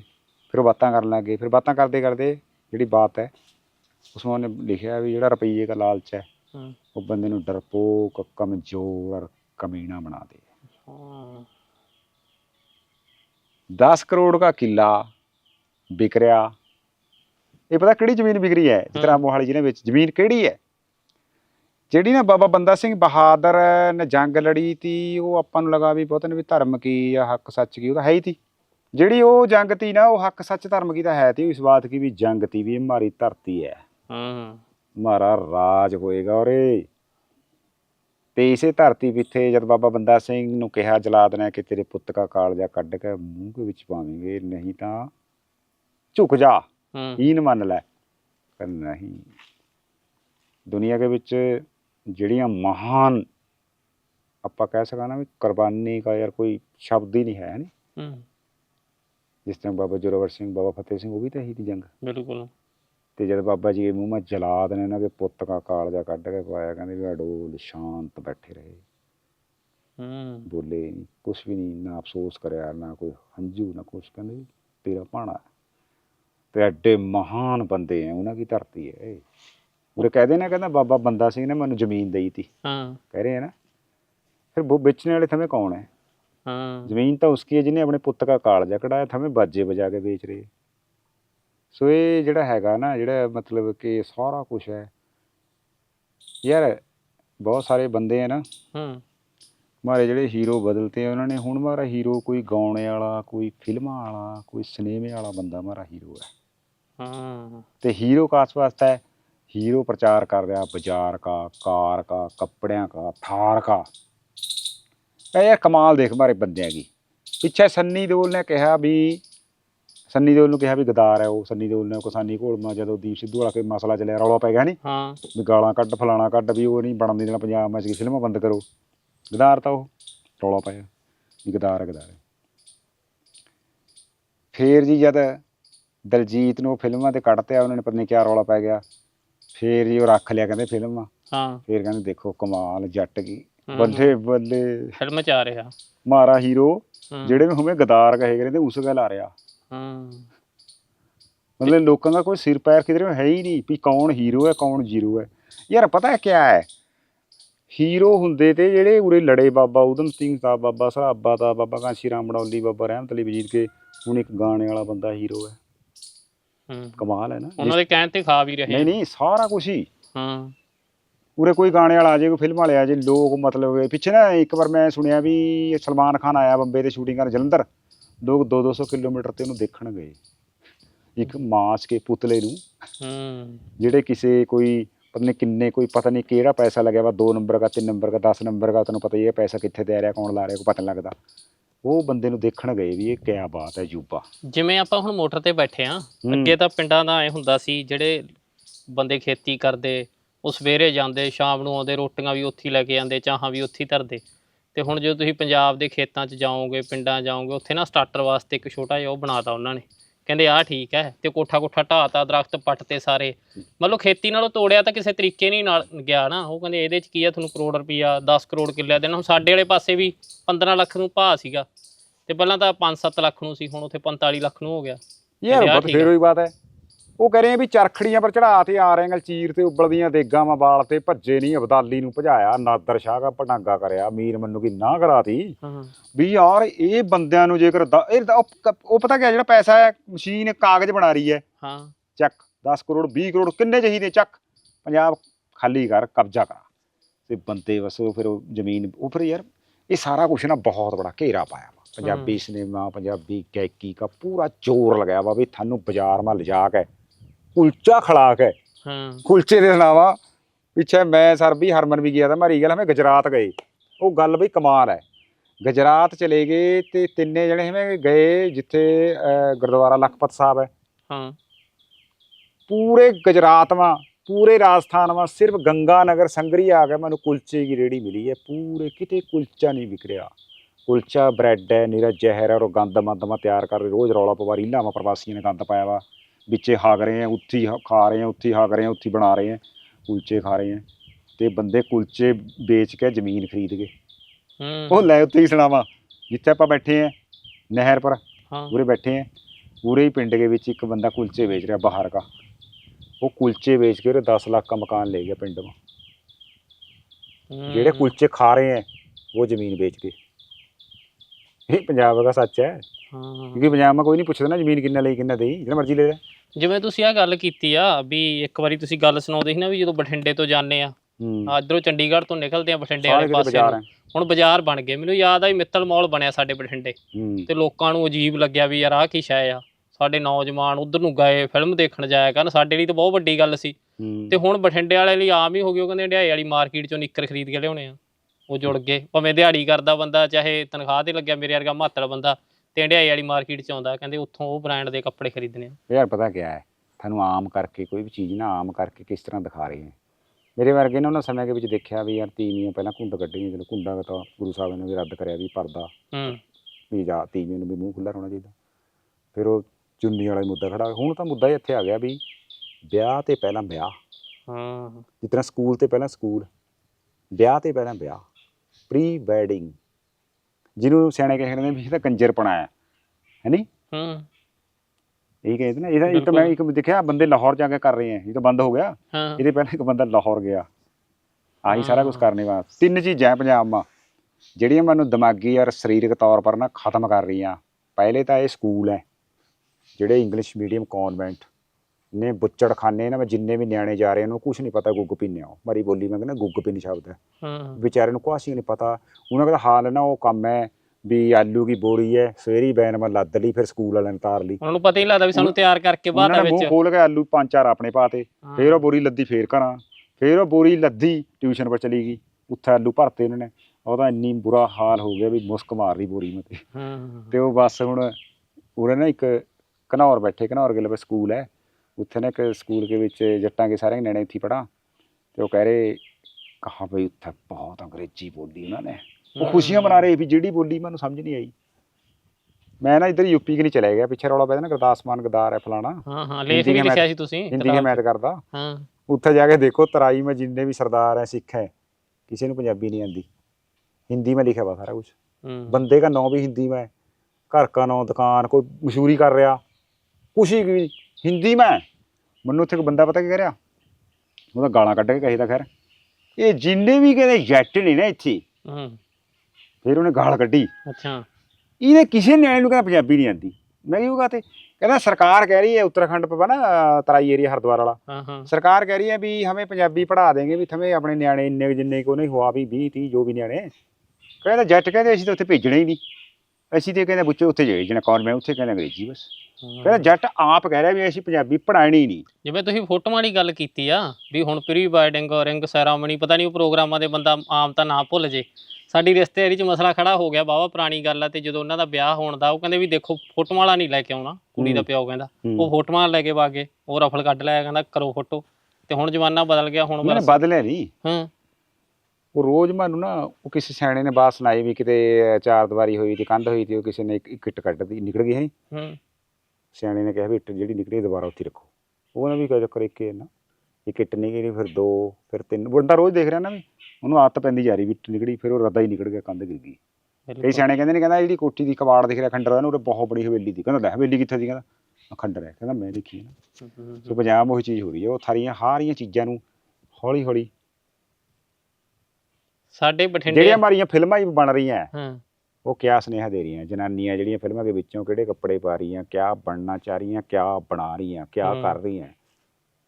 ਫਿਰ ਉਹ ਬਾਤਾਂ ਕਰਨ ਲੱਗ ਫਿਰ ਬਾਤਾਂ ਕਰਦੇ ਕਰਦੇ ਜਿਹੜੀ ਬਾਤ ਹੈ ਉਸमें ਉਹਨੇ ਲਿਖਿਆ ਵੀ ਜਿਹੜਾ ਰੁਪਈਏ ਦਾ ਲਾਲਚ ਹੈ ਉਹ ਬੰਦੇ ਨੂੰ ਡਰਪੋਕ ਕਮਜ਼ੋਰ ਕਮੀਨਾ ਬਣਾ ਦੇ। ਹਾਂ। 10 ਕਰੋੜ ਦਾ ਕਿੱਲਾ ਵਿਕ ਰਿਹਾ। ਇਹ ਪਤਾ ਕਿਹੜੀ ਜ਼ਮੀਨ ਵਿਕ ਰਹੀ ਹੈ? ਤਰ੍ਹਾਂ ਮੋਹਾਲੀ ਜ਼ਿਲ੍ਹੇ ਵਿੱਚ। ਜ਼ਮੀਨ ਕਿਹੜੀ ਹੈ? ਜਿਹੜੀ ਨਾ ਬਾਬਾ ਬੰਦਾ ਸਿੰਘ ਬਹਾਦਰ ਨੇ ਜੰਗ ਲੜੀ ਤੀ ਉਹ ਆਪਾਂ ਨੂੰ ਲਗਾ ਵੀ ਬਹੁਤ ਨੇ ਵੀ ਧਰਮ ਕੀ ਆ ਹੱਕ ਸੱਚ ਕੀ ਉਹ ਤਾਂ ਹੈ ਹੀ ਤੀ। ਜਿਹੜੀ ਉਹ ਜੰਗ ਤੀ ਨਾ ਉਹ ਹੱਕ ਸੱਚ ਧਰਮ ਕੀ ਤਾਂ ਹੈ ਤੀ ਇਸ ਬਾਤ ਕੀ ਵੀ ਜੰਗ ਤੀ ਵੀ ਇਹ ਮਾਰੀ ਧਰਤੀ ਹੈ। ਹਾਂ ਮਾਰਾ ਰਾਜ ਹੋਏਗਾ ਔਰੇ ਤੇ ਇਸੇ ਧਰਤੀ ਪਿੱਛੇ ਜਦ ਬਾਬਾ ਬੰਦਾ ਸਿੰਘ ਨੂੰ ਕਿਹਾ ਜਲਾ ਦੇਣਾ ਕਿ ਤੇਰੇ ਪੁੱਤ ਕਾ ਕਾਲਜਾ ਕੱਢ ਕੇ ਮੂੰਹ ਦੇ ਵਿੱਚ ਪਾਵਾਂਗੇ ਨਹੀਂ ਤਾਂ ਝੁਕ ਜਾ ਹੀਨ ਮੰਨ ਲੈ। ਪਰ ਨਹੀਂ। ਦੁਨੀਆ ਦੇ ਵਿੱਚ ਜਿਹੜੀਆਂ ਮਹਾਨ ਆਪਾਂ ਕਹਿ ਸਕਾ ਨਾ ਵੀ ਕੁਰਬਾਨੀ ਦਾ ਯਾਰ ਕੋਈ ਸ਼ਬਦ ਹੀ ਨਹੀਂ ਹੈ ਨਹੀਂ ਹਾਂ। ਜਿਸ ਤਰ੍ਹਾਂ ਬਾਬਾ ਜੋਰਾਵਰ ਸਿੰਘ ਬਾਬਾ ਫਤਿਹ ਸਿੰਘ ਉਹ ਵੀ ਤਾਂ ਇਹੀ ਦੀ ਜੰਗ। ਬਿਲਕੁਲ। ਤੇ ਜਦ ਬਾਬਾ ਜੀ ਦੇ ਮੂੰਹ ਮਾ ਜਲਾ ਦੇਣੇ ਇਹਨਾਂ ਦੇ ਪੁੱਤ ਕਾ ਕਾਲਜਾ ਕੱਢ ਕੇ ਪਾਇਆ ਕਹਿੰਦੇ ਵੀ ਅਡੋਲ ਸ਼ਾਂਤ ਬੈਠੇ ਰਹੇ। ਹਾਂ। ਬੋਲੇ ਨਹੀਂ ਕੁਛ ਵੀ ਨਹੀਂ ਨਾ ਅਫਸੋਸ ਕਰਿਆ ਨਾ ਕੋਈ ਹੰਝੂ ਨਾ ਕੁਛ ਕਹਿੰਦੇ ਤੇਰਾ ਭਾਣਾ। ਹੈ। ਤੇ ਐਡੇ ਮਹਾਨ ਬੰਦੇ ਆ ਉਹਨਾਂ ਦੀ ਧਰਤੀ ਹੈ ਇਹ। ਉਹ ਕਹਦੇ ਨਾ ਕਹਿੰਦਾ ਬਾਬਾ ਬੰਦਾ ਸਿੰਘ ਨੇ ਮੈਨੂੰ ਜ਼ਮੀਨ ਦੇਈ ਤੀ। ਹਾਂ। ਕਹਿ ਰਹੇ ਹੈ ਨਾ। ਫਿਰ ਉਹ ਵੇਚਣ ਵਾਲੇ ਥਮੇ ਕੌਣ ਹੈ? ਹਾਂ। ਜ਼ਮੀਨ ਤਾਂ ਉਸकी ਹੈ ਜਿਹਨੇ ਆਪਣੇ ਪੁੱਤ ਦਾ ਕਾਲਜਾ ਕਢਾਇਆ ਥਮੇ ਬਾਜੇ ਵਜਾ ਕੇ ਵੇਚ ਰਹੇ। ਸੋ ਇਹ ਜਿਹੜਾ ਹੈਗਾ ਨਾ ਜਿਹੜਾ ਮਤਲਬ ਕਿ ਸਾਰਾ ਕੁਝ ਹੈ। ਯਾਰ ਬਹੁਤ ਸਾਰੇ ਬੰਦੇ ਆ ਨਾ। ਹਾਂ। ਮਾਰੇ ਜਿਹੜੇ ਹੀਰੋ ਬਦਲਤੇ ਉਹਨਾਂ ਨੇ ਹੁਣ ਮਾਰਾ ਹੀਰੋ ਕੋਈ ਗਾਉਣੇ ਵਾਲਾ ਕੋਈ ਫਿਲਮਾਂ ਵਾਲਾ ਕੋਈ ਸਿਨੇਮੇ ਵਾਲਾ ਬੰਦਾ ਮਾਰਾ ਹੀਰੋ ਹੈ। ਹਾਂ। ਤੇ ਹੀਰੋ ਕਾਸ ਵਾਸਤੇ ਹੀਰੋ ਪ੍ਰਚਾਰ ਕਰ ਰਿਹਾ ਬਾਜ਼ਾਰ का ਕਾਰ का कपड़ियाँ का थार का मैं यार कमाल देख हमारे बंदे की पीछे सन्नी देओल ने कहा भी ਸੰਨੀ ਦੇਓਲ ਨੂੰ ਕਿਹਾ ਵੀ ਗਦਾਰ ਹੈ ਉਹ ਸੰਨੀ ਦੇਓਲ ਨੇ ਕਿਸਾਨੀ ਘੋਲਮਾ ਜਦੋਂ ਦੀਪ ਸਿੱਧੂ ਵਾਲਾ ਕੋਈ ਮਸਲਾ ਚੱਲਿਆ ਰੌਲਾ ਪੈ ਗਿਆ ਨਹੀਂ ਹਾਂ। ਵੀ ਗਾਲਾਂ ਕੱਢ ਫਲਾਣਾ ਕੱਢ ਵੀ ਉਹ ਨਹੀਂ ਬਣਨ ਦੇਣਾ ਪੰਜਾਬ ਮੈਚ ਦੀ ਫਿਲਮਾਂ ਬੰਦ ਕਰੋ। ਗਦਾਰ ਤਾਂ ਉਹ ਰੌਲਾ ਪਾਇਆ ਵੀ ਗਦਾਰ ਗਦਾਰ ਫੇਰ ਜੀ ਜਦ ਦਲਜੀਤ ਨੂੰ ਫਿਲਮਾਂ ਤੇ ਕੱਢਤੇ ਉਹਨਾਂ ਨੇ ਪਤਾ ਨਹੀਂ ਕਿਆ ਰੌਲਾ ਪੈ ਗਿਆ। ਫੇਰ ਜੀ ਉਹ ਰੱਖ ਲਿਆ ਕਹਿੰਦੇ ਫਿਲਮ ਹਾਂ। ਫੇਰ ਕਹਿੰਦੇ ਦੇਖੋ ਕਮਾਲ ਜੱਟ ਕੀ। ਬੱਲੇ ਬੱਲੇ ਫਿਲਮ ਚ ਆ ਰਿਹਾ। ਮਾਰਾ ਹੀਰੋ। ਜਿਹੜੇ ਨੂੰ ਹਮੇ ਗਦਾਰ ਕਹੇ ਕਰਦੇ ਉਸ ਗੱਲ ਆ ਰਿਹਾ। ਹੂੰ। ਮਤਲਬ ਲੋਕਾਂ ਦਾ ਕੋਈ ਸਿਰ ਪੈਰ ਕਿਧਰੇ ਹੈ ਹੀ ਨਹੀਂ ਵੀ ਕੌਣ ਹੀਰੋ ਹੈ ਕੌਣ ਜ਼ੀਰੋ ਹੈ। ਯਾਰ ਪਤਾ ਹੈ ਕਿਆ ਹੈ? ਹੀਰੋ ਹੁੰਦੇ ਤੇ ਜਿਹੜੇ ਉਰੇ ਲੜੇ ਬਾਬਾ ਉਦਮ ਸਿੰਘ ਦਾ ਬਾਬਾ ਸਰਾਬਾ ਦਾ ਬਾਬਾ ਕਾਂਸ਼ੀ ਰਾਮ ਮੜੌਲੀ ਬਾਬਾ ਰਹਿਮਤ ਅਲੀ ਵਜੀਦ ਕੇ ਹੁਣ ਇੱਕ ਗਾਣੇ ਵਾਲਾ ਬੰਦਾ ਹੀਰੋ ਹੈ। ਹੂੰ। ਕਮਾਲ ਹੈ ਨਾ। ਉਹਨਾਂ ਦੇ ਕਹਿਣ ਤੇ ਖਾ ਵੀ ਰਹੇ ਨਹੀਂ ਨਹੀਂ ਸਾਰਾ ਕੁਝ ਹੀ। ਹਾਂ। ਉਰੇ ਕੋਈ ਗਾਣੇ ਵਾਲਾ ਆ ਜਾਏ ਕੋਈ ਫਿਲਮ ਵਾਲੇ ਆ ਜੇ ਲੋਕ ਮਤਲਬ ਪਿੱਛੇ ਨਾ ਇੱਕ ਵਾਰ ਮੈਂ ਸੁਣਿਆ ਵੀ ਸਲਮਾਨ ਖਾਨ ਆਇਆ ਬੰਬੇ ਤੇ ਸ਼ੂਟਿੰਗ ਕਰਨ ਜਲੰਧਰ। ਲੋਕ 2-200 ਕਿਲੋਮੀਟਰ ਤੇ ਉਹਨੂੰ ਦੇਖਣ ਗਏ। ਇੱਕ ਮਾਸ ਕੇ ਪੁਤਲੇ ਨੂੰ। ਹੂੰ। ਜਿਹੜੇ ਕਿਸੇ ਕੋਈ ਪਤਾ ਨਹੀਂ ਕਿੰਨੇ ਕੋਈ ਪਤਾ ਨਹੀਂ ਕਿਹੜਾ ਪੈਸਾ ਲੱਗਿਆ ਵਾ 2 ਨੰਬਰ ਦਾ 3 ਨੰਬਰ ਦਾ 10 ਨੰਬਰ ਦਾ ਤੈਨੂੰ ਪਤਾ ਹੀ ਹੈ ਪੈਸਾ ਕਿੱਥੇ ਦੇ ਰਿਹਾ ਕੌਣ ਲਾ ਰਿਹਾ ਕੋਈ ਪਤਾ ਨਹੀਂ ਲੱਗਦਾ। ਉਹ ਬੰਦੇ ਨੂੰ ਦੇਖਣ ਗਏ ਵੀ ਇਹ ਕਿਆ ਬਾਤ ਹੈ ਜੂਬਾ। ਜਿਵੇਂ ਆਪਾਂ ਹੁਣ ਮੋਟਰ ਤੇ ਬੈਠੇ ਆ। ਅੱਗੇ ਤਾਂ ਪਿੰਡਾਂ ਦਾ ਐ ਹੁੰਦਾ ਸੀ ਜਿਹੜੇ ਬੰਦੇ ਖੇਤੀ ਕਰਦੇ ਉਹ ਸਵੇਰੇ ਜਾਂਦੇ ਸ਼ਾਮ ਨੂੰ ਆਉਂਦੇ ਰੋਟੀਆਂ ਵੀ ਉੱਥੇ ਲੈ ਕੇ ਜਾਂਦੇ ਚਾਹਾਂ ਵੀ ਉੱਥੇ ਧਰਦੇ। ਤੇ ਹੁਣ ਜਦੋਂ ਤੁਸੀਂ ਪੰਜਾਬ ਦੇ ਖੇਤਾਂ 'ਚ ਜਾਓਗੇ ਪਿੰਡਾਂ ਜਾਓਗੇ ਉੱਥੇ ਨਾ ਸਟਾਰਟਰ ਵਾਸਤੇ ਇੱਕ ਛੋਟਾ ਜਿਹਾ ਉਹ ਬਣਾਤਾ ਉਹਨਾਂ ਨੇ। ਕਹਿੰਦੇ ਆਹ ਠੀਕ ਹੈ ਤੇ ਕੋਠਾ ਕੋਠਾ ਢਾਤਾ ਦਰਖਤ ਪੱਟਤੇ ਸਾਰੇ। ਮਤਲਬ ਖੇਤੀ ਨਾਲੋਂ ਤੋੜਿਆ ਤਾਂ ਕਿਸੇ ਤਰੀਕੇ ਨਹੀਂ ਨਾਲ ਗਿਆ ਨਾ। ਉਹ ਕਹਿੰਦੇ ਇਹਦੇ 'ਚ ਕੀ ਆ ਤੁਹਾਨੂੰ ਕਰੋੜ ਰੁਪਈਆ 10 ਕਰੋੜ ਕਿੱਲੇ ਦੇਣਾ। ਹੁਣ ਸਾਡੇ ਵਾਲੇ ਪਾਸੇ ਵੀ 15 ਲੱਖ ਨੂੰ ਭਾਅ ਸੀਗਾ। ਤੇ ਪਹਿਲਾਂ ਤਾਂ 5-7 ਲੱਖ ਨੂੰ ਸੀ ਹੁਣ ਉੱਥੇ 45 ਲੱਖ ਨੂੰ ਹੋ ਗਿਆ। ਯਾਰ ਬਹੁਤ ਫੇਰ ਉਹੀ ਬਾਤ ਹੈ। ਉਹ ਕਹ ਰਹੇ ਆ ਵੀ ਚਰਖੜੀਆਂ ਪਰ ਚੜਾ ਤੇ ਆ ਰਹੇ ਗਲ ਚੀਰ ਤੇ ਉਬਲਦੀਆਂ ਦੇਗਾਂ ਮਾ ਬਾਲ ਤੇ ਭੱਜੇ ਨਹੀਂ ਅਬਦਾਲੀ ਨੂੰ ਭਜਾਇਆ ਨਾਦਰ ਸ਼ਾਹ ਦਾ ਪਟਾਂਗਾ ਕਰਿਆ ਮੀਰ ਮੰਨੂ ਕੀ ਨਾ ਕਰਾਤੀ। ਵੀ ਯਾਰ ਇਹ ਬੰਦਿਆਂ ਨੂੰ ਜੇਕਰ ਇਹ ਉਹ ਪਤਾ ਕਿਆ ਜਿਹੜਾ ਪੈਸਾ ਹੈ ਮਸ਼ੀਨ ਕਾਗਜ਼ ਬਣਾ ਰਹੀ ਹੈ। ਹਾਂ। ਚੱਕ 10 ਕਰੋੜ 20 ਕਰੋੜ ਕਿੰਨੇ ਚਾਹੀਦੇ ਚੱਕ। ਪੰਜਾਬ ਖਾਲੀ ਕਰ ਕਬਜ਼ਾ ਕਰ। ਤੇ ਬੰਦੇ ਉਹ ਫਿਰ ਉਹ ਜ਼ਮੀਨ ਉਹ ਫਿਰ ਯਾਰ ਇਹ ਸਾਰਾ ਕੁਝ ਨਾ ਬਹੁਤ ਬੜਾ ਘੇਰਾ ਪਾਇਆ ਪੰਜਾਬੀ ਸਿਨੇਮਾ ਪੰਜਾਬੀ ਗਾਇਕੀ ਦਾ ਪੂਰਾ ਜ਼ੋਰ ਲਗਾਇਆ ਵਾ ਵੀ ਤੁਹਾਨੂੰ ਬਾਜ਼ਾਰ ਮਾ ਲਿਜਾ ਕੇ ਕੁਲਚਾ ਖੜਾ ਕੇ। ਹਾਂ। ਕੁਲਚੇ ਦੇ ਨਾਵਾ। ਪਿੱਛੇ ਮੈਂ ਸਰ ਵੀ ਹਰਮਨ ਵੀ ਗਿਆ ਤਾਂ ਮਾਰੀ ਗੱਲ ਹਮੇ ਗੁਜਰਾਤ ਗਏ। ਉਹ ਗੱਲ ਬਈ ਕਮਾਲ ਹੈ। ਗੁਜਰਾਤ ਚਲੇ ਗਏ ਤੇ ਤਿੰਨੇ ਜਣੇ ਹਮੇ ਗਏ ਜਿੱਥੇ ਗੁਰਦੁਆਰਾ ਲਖਪਤ ਸਾਹਿਬ ਹੈ। ਹਾਂ। ਪੂਰੇ ਗੁਜਰਾਤ ਮਾ ਪੂਰੇ ਰਾਜਸਥਾਨ ਮਾ ਸਿਰਫ ਗੰਗਾ ਨਗਰ ਸੰਗਰੀ ਆ ਗਿਆ ਮੈਨੂੰ ਕੁਲਚੇ ਦੀ ਰੇੜੀ ਮਿਲੀ ਹੈ। ਪੂਰੇ ਕਿਤੇ ਕੁਲਚਾ ਨਹੀਂ ਵਿਕ ਰਿਹਾ ਕੁਲਚਾ ਬ੍ਰੈਡ ਹੈ ਨਿਰਾ ਜ਼ਹਿਰ ਹੈ ਔਰ ਗੰਦ ਮੰਦ ਮਾ ਤਿਆਰ ਕਰ ਰੋਜ਼ ਰੌਲਾ ਪਵਾ ਰੀਲਾਂ ਮਾ ਪ੍ਰਵਾਸੀਆਂ ਨੇ ਗੰਦ ਪਾਇਆ ਵਾ। ਵਿੱਚੇ ਹਾਕ ਰਹੇ ਆ ਉੱਥੀ ਖਾ ਰਹੇ ਆ ਉੱਥੀ ਹਾਕ ਰਹੇ ਆ ਉੱਥੀ ਬਣਾ ਰਹੇ ਆ ਕੁਲਚੇ ਖਾ ਰਹੇ ਆ ਤੇ ਬੰਦੇ ਕੁਲਚੇ ਵੇਚ ਕੇ ਜ਼ਮੀਨ ਖਰੀਦ ਗਏ ਉਹ ਲੈ ਉੱਥੇ ਹੀ ਸੁਣਾਵਾ ਜਿੱਥੇ ਆਪਾਂ ਬੈਠੇ ਆ ਨਹਿਰ ਪਰ ਉਰੇ ਬੈਠੇ ਆ ਪੂਰੇ ਹੀ ਪਿੰਡ ਦੇ ਵਿੱਚ ਇੱਕ ਬੰਦਾ ਕੁਲਚੇ ਵੇਚ ਰਿਹਾ ਬਾਹਰ ਦਾ। ਉਹ ਕੁਲਚੇ ਵੇਚ ਕੇ ਉਹਦੇ 10 ਲੱਖ ਦਾ ਮਕਾਨ ਲੈ ਗਿਆ ਪਿੰਡ ਨੂੰ ਜਿਹੜੇ ਕੁਲਚੇ ਖਾ ਰਹੇ ਆ ਉਹ ਜ਼ਮੀਨ ਵੇਚ ਕੇ। ਇਹ ਪੰਜਾਬ ਦਾ ਸੱਚ ਹੈ। ਹਾਂ ਕਿਉਂਕਿ ਪੰਜਾਬ ਮਾ ਕੋਈ ਨਹੀਂ ਪੁੱਛਦਾ ਨਾ ਜ਼ਮੀਨ ਕਿੰਨਾ ਲਈ ਕਿੰਨਾ ਦੇਈ ਜਿਹੜਾ ਮਰਜ਼ੀ ਲੈ ਲੈ। ਜਿਵੇਂ ਤੁਸੀਂ ਆ ਗੱਲ ਕੀਤੀ ਆ ਵੀ ਇੱਕ ਵਾਰੀ ਤੁਸੀਂ ਗੱਲ ਸੁਣਾਉਂਦੇ ਸੀ ਨਾ ਵੀ ਜਦੋਂ ਬਠਿੰਡੇ ਤੋਂ ਜਾਂਦੇ ਆ ਹੂੰ। ਇਧਰੋਂ ਚੰਡੀਗੜ੍ਹ ਤੋਂ ਨਿਕਲਦੇ ਆ ਬਠਿੰਡੇ ਸਾਰੇ ਵਾਲੇ ਕਿਤੇ ਪਾਸੇ ਬਾਜ਼ਾਰ ਨੂੰ। ਹੈ ਹੁਣ ਬਾਜ਼ਾਰ ਬਣ ਗਏ। ਮੈਨੂੰ ਯਾਦ ਆ ਵੀ ਮਿੱਤਲ ਮਾਲ ਬਣਿਆ ਸਾਡੇ ਬਠਿੰਡੇ। ਹੂੰ। ਤੇ ਲੋਕਾਂ ਨੂੰ ਅਜੀਬ ਲੱਗਿਆ ਵੀ ਯਾਰ ਆਹ ਕੀ ਸ਼ੈ ਆ। ਸਾਡੇ ਨੌਜਵਾਨ ਉਧਰ ਨੂੰ ਗਏ ਫਿਲਮ ਦੇਖਣ ਜਾਇਆ ਕਰਨ। ਸਾਡੇ ਲਈ ਤਾਂ ਬਹੁਤ ਵੱਡੀ ਗੱਲ ਸੀ। ਹੂੰ। ਤੇ ਹੁਣ ਬਠਿੰਡੇ ਵਾਲੇ ਲਈ ਆਮ ਹੀ ਹੋ ਉਹ ਕਹਿੰਦੇ ਢਾਈ ਵਾਲੀ ਮਾਰਕੀਟ ਚੋਂ ਨਿੱਕਰ ਖਰੀਦ ਕੇ ਲਿਆਉਣੇ ਆ। ਉਹ ਜੁੜ ਗਏ। ਭਾਵੇਂ ਦਿਹਾੜੀ ਕਰਦਾ ਬੰਦਾ ਚਾਹੇ ਤਨਖਾਹ ਤੇ ਲੱਗਿਆ ਮੇਰੇ ਵਰਗਾ ਮਾਤੜ ਬੰਦਾ ਢਾਈ ਵਾਲੀ ਮਾਰਕੀਟ ਚ ਆਉਂਦਾ ਕਹਿੰਦੇ ਉੱਥੋਂ ਉਹ ਬ੍ਰਾਂਡ ਦੇ ਕੱਪੜੇ ਖਰੀਦਣੇ ਆ। ਯਾਰ ਪਤਾ ਕਿਆ ਹੈ? ਤੁਹਾਨੂੰ ਆਮ ਕਰਕੇ ਕੋਈ ਵੀ ਚੀਜ਼ ਨਾ ਆਮ ਕਰਕੇ ਕਿਸ ਤਰ੍ਹਾਂ ਦਿਖਾ ਰਹੇ ਹੈ ਮੇਰੇ ਵਰਗੇ ਨੇ ਉਹਨਾਂ ਸਮੇਂ ਦੇ ਵਿੱਚ ਦੇਖਿਆ ਵੀ ਯਾਰ ਤੀਵੀਆਂ ਪਹਿਲਾਂ ਘੁੰਡ ਕੱਢੀਆਂ ਜਦੋਂ ਘੁੰਡਾ ਤਾਂ ਗੁਰੂ ਸਾਹਿਬ ਨੇ ਵੀ ਰੱਦ ਕਰਿਆ ਵੀ ਪਰਦਾ। ਹੂੰ। ਵੀ ਜਾ ਤੀਵੀਂ ਨੂੰ ਵੀ ਮੂੰਹ ਖੁੱਲਾ ਹੋਣਾ ਚਾਹੀਦਾ। ਫਿਰ ਉਹ ਚੁੰਨੀ ਵਾਲਾ ਮੁੱਦਾ ਖੜਾ ਹੁਣ ਤਾਂ ਮੁੱਦਾ ਹੀ ਇੱਥੇ ਆ ਗਿਆ ਵੀ ਵਿਆਹ ਤੇ ਪਹਿਲਾਂ ਵਿਆਹ। ਹਾਂ। ਜਿਸ ਤਰ੍ਹਾਂ ਸਕੂਲ ਤੇ ਪਹਿਲਾਂ ਸਕੂਲ ਵਿਆਹ ਤੇ ਪਹਿਲਾਂ ਵਿਆਹ। ਪ੍ਰੀ ਵੈਡਿੰਗ ਜਿਹਨੂੰ ਸਿਆਣੇ ਕਹਿੰਦੇ ਨੇ ਵੀ ਇਹ ਤਾਂ ਕੰਜਰਪਣਾ ਹੈ। ਹੈਨੀ ਹੂੰ। ਇਹ ਕਹਿੰਦੇ ਨਾ ਇਹਦਾ ਇੱਕ ਮੈਂ ਇੱਕ ਦੇਖਿਆ ਬੰਦੇ ਲਾਹੌਰ ਜਾ ਕੇ ਕਰ ਰਹੇ ਆ ਇਹ ਤਾਂ ਬੰਦ ਹੋ ਗਿਆ। ਇਹਦੇ ਪਹਿਲਾਂ ਇੱਕ ਬੰਦਾ ਲਾਹੌਰ ਗਿਆ। ਆਹੀ ਸਾਰਾ ਕੁਝ। ਕਰਨੇ ਵਾਸਤੇ। ਤਿੰਨ ਚੀਜ਼ਾਂ ਪੰਜਾਬ ਮਾ। ਜਿਹੜੀਆਂ ਮੈਨੂੰ ਦਿਮਾਗੀ ਔਰ ਸਰੀਰਕ ਤੌਰ ਪਰ ਨਾ ਖਤਮ ਕਰ ਰਹੀਆਂ। ਪਹਿਲੇ ਤਾਂ ਇਹ ਸਕੂਲ ਹੈ ਜਿਹੜੇ ਇੰਗਲਿਸ਼ ਮੀਡੀਅਮ ਕਨਵੈਂਟ ਨੇ ਬੁੱਚੜ ਖਾਨੇ ਨਾ ਮੈਂ ਜਿੰਨੇ ਵੀ ਨਿਆਣੇ ਜਾ ਰਹੇ ਨੇ ਉਹਨੂੰ ਕੁਝ ਨਹੀਂ ਪਤਾ ਗੁੱਗ ਪਿੰਨਿਓ ਮਾਰੀ ਬੋਲੀ ਮੈਂ ਕਹਿੰਦਾ ਗੁੱਗ ਪਿੰਨ ਸ਼ਬਦ ਹੈ। ਵਿਚਾਰੇ ਨੂੰ ਹੀ ਨਹੀਂ ਪਤਾ। ਉਹਨਾਂ ਦਾ ਹਾਲ ਨਾ ਉਹ ਕੰਮ ਹੈ ਵੀ ਆਲੂ ਦੀ ਬੋਰੀ ਹੈ ਸਵੇਰੀ ਬੈਨ ਮੈਂ ਲੱਦ ਲਈ ਫਿਰ ਸਕੂਲ ਵਾਲਿਆਂ ਨੇ ਤਾਰ ਲਈ। ਉਹਨਾਂ ਨੂੰ ਪਤਾ ਹੀ ਨਹੀਂ ਲੱਗਦਾ ਵੀ ਸਾਨੂੰ ਤਿਆਰ ਕਰਕੇ ਬਾਅਦ ਉਹਨਾਂ ਨੇ ਮੂੰਹ ਵਿੱਚ ਖੋਲ ਕੇ ਆਲੂ ਪੰਜ ਚਾਰ ਆਪਣੇ ਪਾਤੇ ਹਾਂ। ਫੇਰ ਉਹ ਬੋਰੀ ਲੱਦੀ ਫੇਰ ਘਰਾਂ ਫੇਰ ਉਹ ਬੋਰੀ ਲੱਦੀ ਟਿਊਸ਼ਨ ਪਰ ਚਲੀ ਗਈ। ਉੱਥੇ ਆਲੂ ਭਰਤੇ ਉਹਨਾਂ ਨੇ। ਉਹਦਾ ਇੰਨੀ ਬੁਰਾ ਹਾਲ ਹੋ ਗਿਆ ਵੀ ਮੁਸਕ ਮਾਰ ਰਹੀ ਬੋਰੀ ਮਤੇ ਤੇ। ਉਹ ਬਸ ਹੁਣ ਉਰੇ ਨਾ ਇੱਕ ਘਨੌਰ ਬੈਠੇ ਘਨੌਰ ਗਿੱਲ ਸਕੂਲ ਹੈ। ਉੱਥੇ ਨਾ ਇੱਕ ਸਕੂਲ ਦੇ ਵਿੱਚ ਜੱਟਾਂ ਕੇ ਸਾਰੇ ਨਿਆਣੇ ਇੱਥੇ ਪੜਾ ਤੇ ਉਹ ਕਹਿ ਰਹੇ ਕਹਾ ਬਈ ਉੱਥੇ ਬਹੁਤ ਅੰਗਰੇਜ਼ੀ ਬੋਲੀ ਉਹਨਾਂ ਨੇ ਉਹ ਖੁਸ਼ੀਆਂ ਮਨਾ ਰਹੇ ਵੀ ਜਿਹੜੀ ਬੋਲੀ ਮੈਨੂੰ ਸਮਝ ਨਹੀਂ ਆਈ ਮੈਂ ਨਾ ਇੱਧਰ ਯੂਪੀ ਕਿ ਨਹੀਂ ਚਲੇ ਗਿਆ ਪਿੱਛੇ ਰੌਲਾ ਪੈਦਾ ਨਾ ਗੁਰਦਾਸ ਮਾਨ ਗਦਾਰ ਹੈ ਫਲਾਣਾ ਹਾਂ ਹਾਂ ਲੇਖ ਹਿੰਦੀ ਵੀ ਦੇ ਲਿਖਿਆ ਮੈਥ- ਸੀ ਤੁਸੀਂ ਹਿੰਦੀ ਦੀ ਕਿਤਾਬ 'ਚ। ਮੈਥ ਕਰਦਾ ਹਾਂ ਉੱਥੇ ਜਾ ਕੇ ਦੇਖੋ ਤਰਾਈ ਮੈਂ ਜਿੰਨੇ ਵੀ ਸਰਦਾਰ ਹੈ ਸਿੱਖ ਹੈ ਕਿਸੇ ਨੂੰ ਪੰਜਾਬੀ ਨਹੀਂ ਆਉਂਦੀ ਹਿੰਦੀ में लिखा हुआ सारा कुछ ਹੂੰ बंदे का नाम भी हिंदी में है घर का नाम दुकान कोई मशहूरी कर रहा कुछ ही भी हिंदी में ਮੈਨੂੰ ਉੱਥੇ ਇੱਕ ਬੰਦਾ ਪਤਾ ਕੀ ਕਹਿ ਰਿਹਾ ਉਹਦਾ ਗਾਲਾਂ ਕੱਢ ਕੇ ਕਹੀਦਾ ਖੈਰ ਇਹ ਜਿੰਨੇ ਵੀ ਕਹਿੰਦੇ ਜੱਟ ਨੇ ਨਾ ਇੱਥੇ ਹੂੰ ਫਿਰ ਉਹਨੇ ਗਾਲ ਕੱਢੀ ਅੱਛਾ ਇਹਨੇ ਕਿਸੇ ਨਿਆਣੇ ਨੂੰ ਕਹਿੰਦਾ ਪੰਜਾਬੀ ਨਹੀਂ ਆਉਂਦੀ ਮੈਂ ਕਿਹਾ ਕਹਤੇ ਕਹਿੰਦਾ ਸਰਕਾਰ ਕਹਿ ਰਹੀ है उत्तराखंड पे ना तराई एरिया हरिद्वार वाला ਹਾਂ ਹਾਂ सरकार कह रही है भी हमें पंजाबी पढ़ा देंगे भी हमें अपने ਨਿਆਣੇ ਇੰਨੇ ਜਿੰਨੇ ਕੋ ਨਹੀਂ ਹੋਆ ਵੀ 20 30 ਜੋ ਵੀ ਨਿਆਣੇ ਕਹਿੰਦਾ ਜੱਟ ਕਹਿੰਦੇ ਅਸੀਂ ਤਾਂ ਉੱਥੇ ਭੇਜਣਾ ਹੀ ਨਹੀਂ ਅਸੀਂ ਤੇ ਕਹਿੰਦੇ ਬੱਚੇ ਉੱਥੇ ਭੇਜਣਾ ਕੌਣ ਮੈਂ ਉੱਥੇ ਕਹਿੰਦਾ ਅੰਗਰੇਜ਼ੀ ਬਸ। ਕਹਿੰਦਾ ਜੱਟ ਆਪ ਕਹਿ ਰਿਹਾ ਵੀ ਅਸੀਂ ਪੰਜਾਬੀ ਪੜਾਣੀ ਨਹੀਂ। ਜਿਵੇਂ ਤੁਸੀਂ ਫੋਟੋਆਂ ਵਾਲੀ ਗੱਲ ਕੀਤੀ ਆ ਵੀ ਹੁਣ ਪ੍ਰੀ ਵਾਈਡਿੰਗ ਰਿੰਗ ਸੈਰਾਮਨੀ ਪਤਾ ਨਹੀਂ ਉਹ ਪ੍ਰੋਗਰਾਮਾਂ ਦੇ ਬੰਦਾ ਆਮ ਤਾਂ ਨਾ ਭੁੱਲ ਜੇ। ਸਾਡੀ ਰਿਸ਼ਤੇਦਾਰੀ 'ਚ ਮਸਲਾ ਖੜਾ ਹੋ ਗਿਆ ਬਾਵਾ ਪੁਰਾਣੀ ਗੱਲ ਆ ਤੇ ਜਦੋਂ ਉਹਨਾਂ ਦਾ ਵਿਆਹ ਹੋਣ ਦਾ ਉਹ ਕਹਿੰਦੇ ਵੀ ਦੇਖੋ ਫੋਟੋਆਂ ਵਾਲਾ ਨਹੀਂ ਲੈ ਕੇ ਆਉਣਾ ਕੁੜੀ ਦਾ। ਪਿਓ ਕਹਿੰਦਾ। ਉਹ ਫੋਟੋਆਂ ਲੈ ਕੇ ਵਾਗੇ ਉਹ ਰਫਲ ਕੱਢ ਲਿਆ ਕਹਿੰਦਾ ਕਰੋ ਫੋਟੋ। ਤੇ ਹੁਣ ਜ਼ਮਾਨਾ ਬਦਲ ਗਿਆ ਹੁਣ ਬਸ। ਬਦਲਿਆ ਨਹੀਂ। ਹਾਂ। ਉਹ ਰੋਜ਼ ਮੈਨੂੰ ਨਾ ਉਹ ਕਿਸੇ ਸਿਆਣੇ ਨੇ ਬਾਤ ਸੁਣਾਈ ਵੀ ਕਿਤੇ ਚਾਰ ਦੀਵਾਰੀ ਹੋਈ ਤੇ ਕੰਧ ਹੋਈ ਤੇ ਉਹ ਕਿਸੇ ਨੇ ਇੱਕ ਇੱਕ ਇੱਟ ਕੱਢਦੀ ਨਿਕਲ ਗਈ ਹੈ ਹੂੰ। ਸਿਆਣੇ ਨੇ ਕਿਹਾ ਵੀ ਇੱਟ ਜਿਹੜੀ ਨਿਕਲੀ ਦੁਬਾਰਾ ਉੱਥੇ ਰੱਖੋ। ਉਹਨੇ ਵੀ ਕਿਹਾ ਚੱਕਰ ਇੱਕ ਨਾ ਇੱਕ ਇੱਟ ਨਿਕਲੀ ਫਿਰ ਦੋ ਫਿਰ ਤਿੰਨ ਬੰਦਾ ਰੋਜ਼ ਦੇਖ ਰਿਹਾ ਨਾ ਵੀ ਉਹਨੂੰ ਆਦਤ ਪੈਂਦੀ ਜਾ ਰਹੀ ਵੀ ਇੱਟ ਨਿਕਲੀ ਫਿਰ ਉਹ ਰੱਦਾ ਹੀ ਨਿਕਲ ਗਿਆ ਕੰਧ ਗਿਰ ਗਈ। ਕਈ। ਸਿਆਣੇ ਕਹਿੰਦੇ ਨੇ ਕਹਿੰਦਾ ਜਿਹੜੀ ਕੋਠੀ ਦੀ ਕਬਾੜ ਦਿਖ ਰਿਹਾ ਖੰਡਰ ਦਾ ਨਾ ਉਹਦੇ ਬਹੁਤ ਬੜੀ ਹਵੇਲੀ ਦੀ ਕਹਿੰਦਾ ਲੈ ਹਵੇਲੀ ਕਿੱਥੇ ਦੀ ਕਹਿੰਦਾ "ਆਹ ਖੰਡਰ ਹੈ ਕਹਿੰਦਾ ਮੈਂ ਦੇਖੀ ਨਾ। ਸੋ ਪੰਜਾਬ ਉਹੀ ਚੀਜ਼ ਹੋ ਰਹੀ ਹੈ ਉਹ ਸਾਰੀਆਂ ਹਾਰੀਆਂ ਚੀਜ਼ਾਂ ਨੂੰ ਹੌਲੀ ਹੌਲੀ ਸਾਡੇ ਬਠਿੰਡੇ ਜਿਹੜੀਆਂ ਮਾਰੀਆਂ ਫਿਲਮਾਂ ਹੀ ਬਣ ਰਹੀਆਂ ਹਾਂ। ਉਹ ਕਿਆ ਸੁਨੇਹਾ ਦੇ ਰਹੀਆਂ ਜਨਾਨੀਆਂ ਜਿਹੜੀਆਂ ਫਿਲਮਾਂ ਦੇ ਵਿੱਚੋਂ ਕਿਹੜੇ ਕੱਪੜੇ ਪਾ ਰਹੀਆਂ ਕਿਆ ਬਣਨਾ ਚਾਹ ਰਹੀਆਂ ਕਿਆ ਬਣਾ ਰਹੀਆਂ ਕਿਆ। ਕਰ ਰਹੀਆਂ।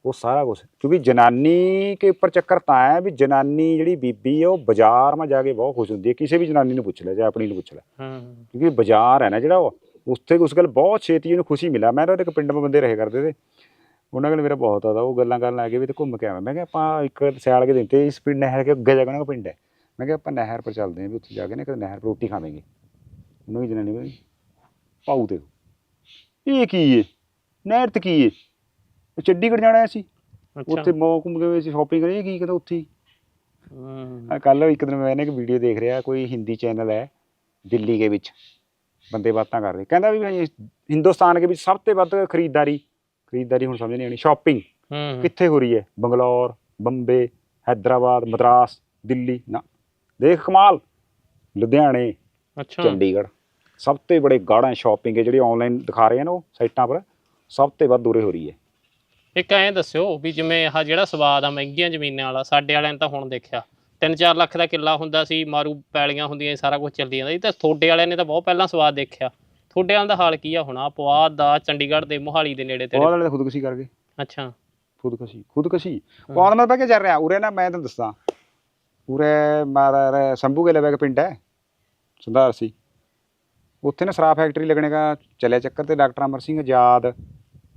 ਉਹ ਸਾਰਾ ਕੁਝ ਕਿਉਂਕਿ ਜਨਾਨੀ ਕੇ ਉੱਪਰ ਚੱਕਰ ਤਾਂ ਹੈ ਵੀ ਜਨਾਨੀ ਜਿਹੜੀ ਬੀਬੀ ਹੈ ਉਹ ਬਾਜ਼ਾਰ ਮਾ ਜਾ ਕੇ ਬਹੁਤ ਖੁਸ਼ ਹੁੰਦੀ ਹੈ ਕਿਸੇ ਵੀ ਜਨਾਨੀ ਨੂੰ ਪੁੱਛ ਲੈ ਜਾਂ ਆਪਣੀ ਨੂੰ ਪੁੱਛ ਲੈ। ਹਾਂ। ਕਿਉਂਕਿ ਬਾਜ਼ਾਰ ਹੈ ਨਾ ਜਿਹੜਾ ਉਹ ਉੱਥੇ ਉਸ ਗੱਲ ਬਹੁਤ ਛੇਤੀ ਉਹਨੂੰ ਖੁਸ਼ੀ ਮਿਲਾ। ਮੈਂ ਤਾਂ ਇੱਕ ਪਿੰਡ ਵਿੱਚ ਬੰਦੇ ਰਹੇ ਕਰਦੇ ਤੇ ਉਹਨਾਂ ਕੋਲ ਮੇਰਾ ਬਹੁਤ ਆਦਾ ਉਹ ਗੱਲਾਂ ਕਰਨ ਲੱਗੇ ਵੀ ਤੇ ਘੁੰਮ ਕੇ ਆਵਾਂ। ਮੈਂ ਕਿਹਾ ਆਪਾਂ ਇੱਕ ਸਿਆਲ ਕੇ ਦਿਨ ਤੇ ਇਸ ਪਿੰਡ ਨਹਿਰ ਕੇ ਅੱਗੇ ਜਾ ਕੇ ਉਹਨਾਂ ਦਾ ਪਿੰਡ ਹੈ ਮੈਂ ਕਿਹਾ ਆਪਾਂ ਨਹਿਰ ਪਰ ਚੱਲਦੇ ਹਾਂ ਵੀ ਉੱਥੇ ਜਾ ਕੇ ਨਾ ਇੱਕ ਨਹਿਰ ਪਰ ਰੋਟੀ ਖਾਵਾਂਗੇ। ਉਹਨਾਂ ਦੀ ਜਨਾਨੀ ਕਹਿੰਦੀ ਪਾਉ ਤੇ ਇਹ ਕੀ ਏ? ਨਹਿਰ ਤੇ ਕੀ ਏ? ਉਹ ਚੰਡੀਗੜ੍ਹ ਜਾਣਾ ਸੀ। ਉੱਥੇ ਮੌ ਘੁੰਮ ਕੇ ਅਸੀਂ ਸ਼ਾਪਿੰਗ ਕਰੀ ਕੀ ਕਹਿੰਦਾ ਉੱਥੇ ਹੀ। ਕੱਲ ਇੱਕ ਦਿਨ ਮੈਂ ਨਾ ਇੱਕ ਵੀਡੀਓ ਦੇਖ ਰਿਹਾ ਕੋਈ ਹਿੰਦੀ ਚੈਨਲ ਹੈ ਦਿੱਲੀ ਦੇ ਵਿੱਚ। ਬੰਦੇ ਬਾਤਾਂ ਕਰ ਰਹੇ। ਕਹਿੰਦਾ ਵੀ ਭਾਈ ਹਿੰਦੁਸਤਾਨ ਦੇ ਵਿੱਚ ਸਭ ਤੋਂ ਵੱਧ ਖਰੀਦਦਾਰੀ ਖਰੀਦਦਾਰੀ ਹੁਣ ਸਮਝ ਨਹੀਂ ਆਣੀ ਸ਼ਾਪਿੰਗ ਹੂੰ। ਕਿੱਥੇ ਹੋ ਰਹੀ ਹੈ? ਬੰਗਲੌਰ ਬੰਬੇ ਹੈਦਰਾਬਾਦ ਮਦਰਾਸ ਦਿੱਲੀ ਨਾ। ਦੇਖ ਕਮਾਲ ਲੁਧਿਆਣੇ ਅੱਛਾ। ਚੰਡੀਗੜ੍ਹ। ਸਭ ਤੋਂ ਬੜੇ ਗਾੜਾਂ ਸ਼ਾਪਿੰਗ ਹੈ ਜਿਹੜੀ ਆਨਲਾਈਨ ਦਿਖਾ ਰਹੇ ਆ ਨਾ ਉਹ ਸਾਈਟਾਂ ਪਰ ਸਭ ਤੋਂ ਵੱਧ ਉਰੇ ਹੋ ਰਹੀ ਹੈ। ਇੱਕ ਐਂ ਦੱਸਿਓ ਵੀ ਜਿਵੇਂ ਆਹ ਜਿਹੜਾ ਸਵਾਦ ਆ ਮਹਿੰਗੀਆਂ ਜ਼ਮੀਨਾਂ ਵਾਲਾ ਸਾਡੇ ਵਾਲਿਆਂ ਨੇ ਤਾਂ ਹੁਣ ਦੇਖਿਆ। 3-4 ਲੱਖ ਦਾ ਕਿੱਲਾ ਹੁੰਦਾ ਸੀ ਮਾਰੂ ਪੈਲੀਆਂ ਹੁੰਦੀਆਂ ਸੀ, ਸਾਰਾ ਕੁਝ ਚੱਲਦੀ ਜਾਂਦਾ ਸੀ ਤੇ ਤੁਹਾਡੇ ਵਾਲਿਆਂ ਨੇ ਤਾਂ ਬਹੁਤ ਪਹਿਲਾਂ ਸਵਾਦ ਦੇਖਿਆ। ਤੁਹਾਡੇ ਵਾਲਿਆਂ ਦਾ ਹਾਲ ਕੀ ਆ ਹੁਣ? ਆ ਪੁਆਧ ਦਾ ਚੰਡੀਗੜ੍ਹ ਦੇ ਮੋਹਾਲੀ ਦੇ ਨੇੜੇ ਉਹ ਤੇੜੇ ਵਾਲੇ ਖੁਦਕੁਸ਼ੀ ਕਰ ਗਏ ਅੱਛਾ। ਖੁਦਕੁਸ਼ੀ ਖੁਦਕੁਸ਼ੀ। ਆਨੰਦ ਪਾ ਕੇ ਚੱਲ ਰਿਹਾ? ਉਰੇ ਨਾ ਮੈਂ ਤੁਹਾਨੂੰ ਦੱਸਾਂ ਉਰੇ ਮਾਰਾ ਸੰਭੂ ਕੇ ਲਵੇ ਪਿੰਡ ਹੈ ਸੁਧਾਰ ਸੀ। ਉੱਥੇ ਨਾ ਸ਼ਰਾਬ ਫੈਕਟਰੀ ਲੱਗਣੇ ਦਾ ਚੱਲਿਆ ਚੱਕਰ ਤੇ ਡਾਕਟਰ ਅਮਰ ਸਿੰਘ ਆਜ਼ਾਦ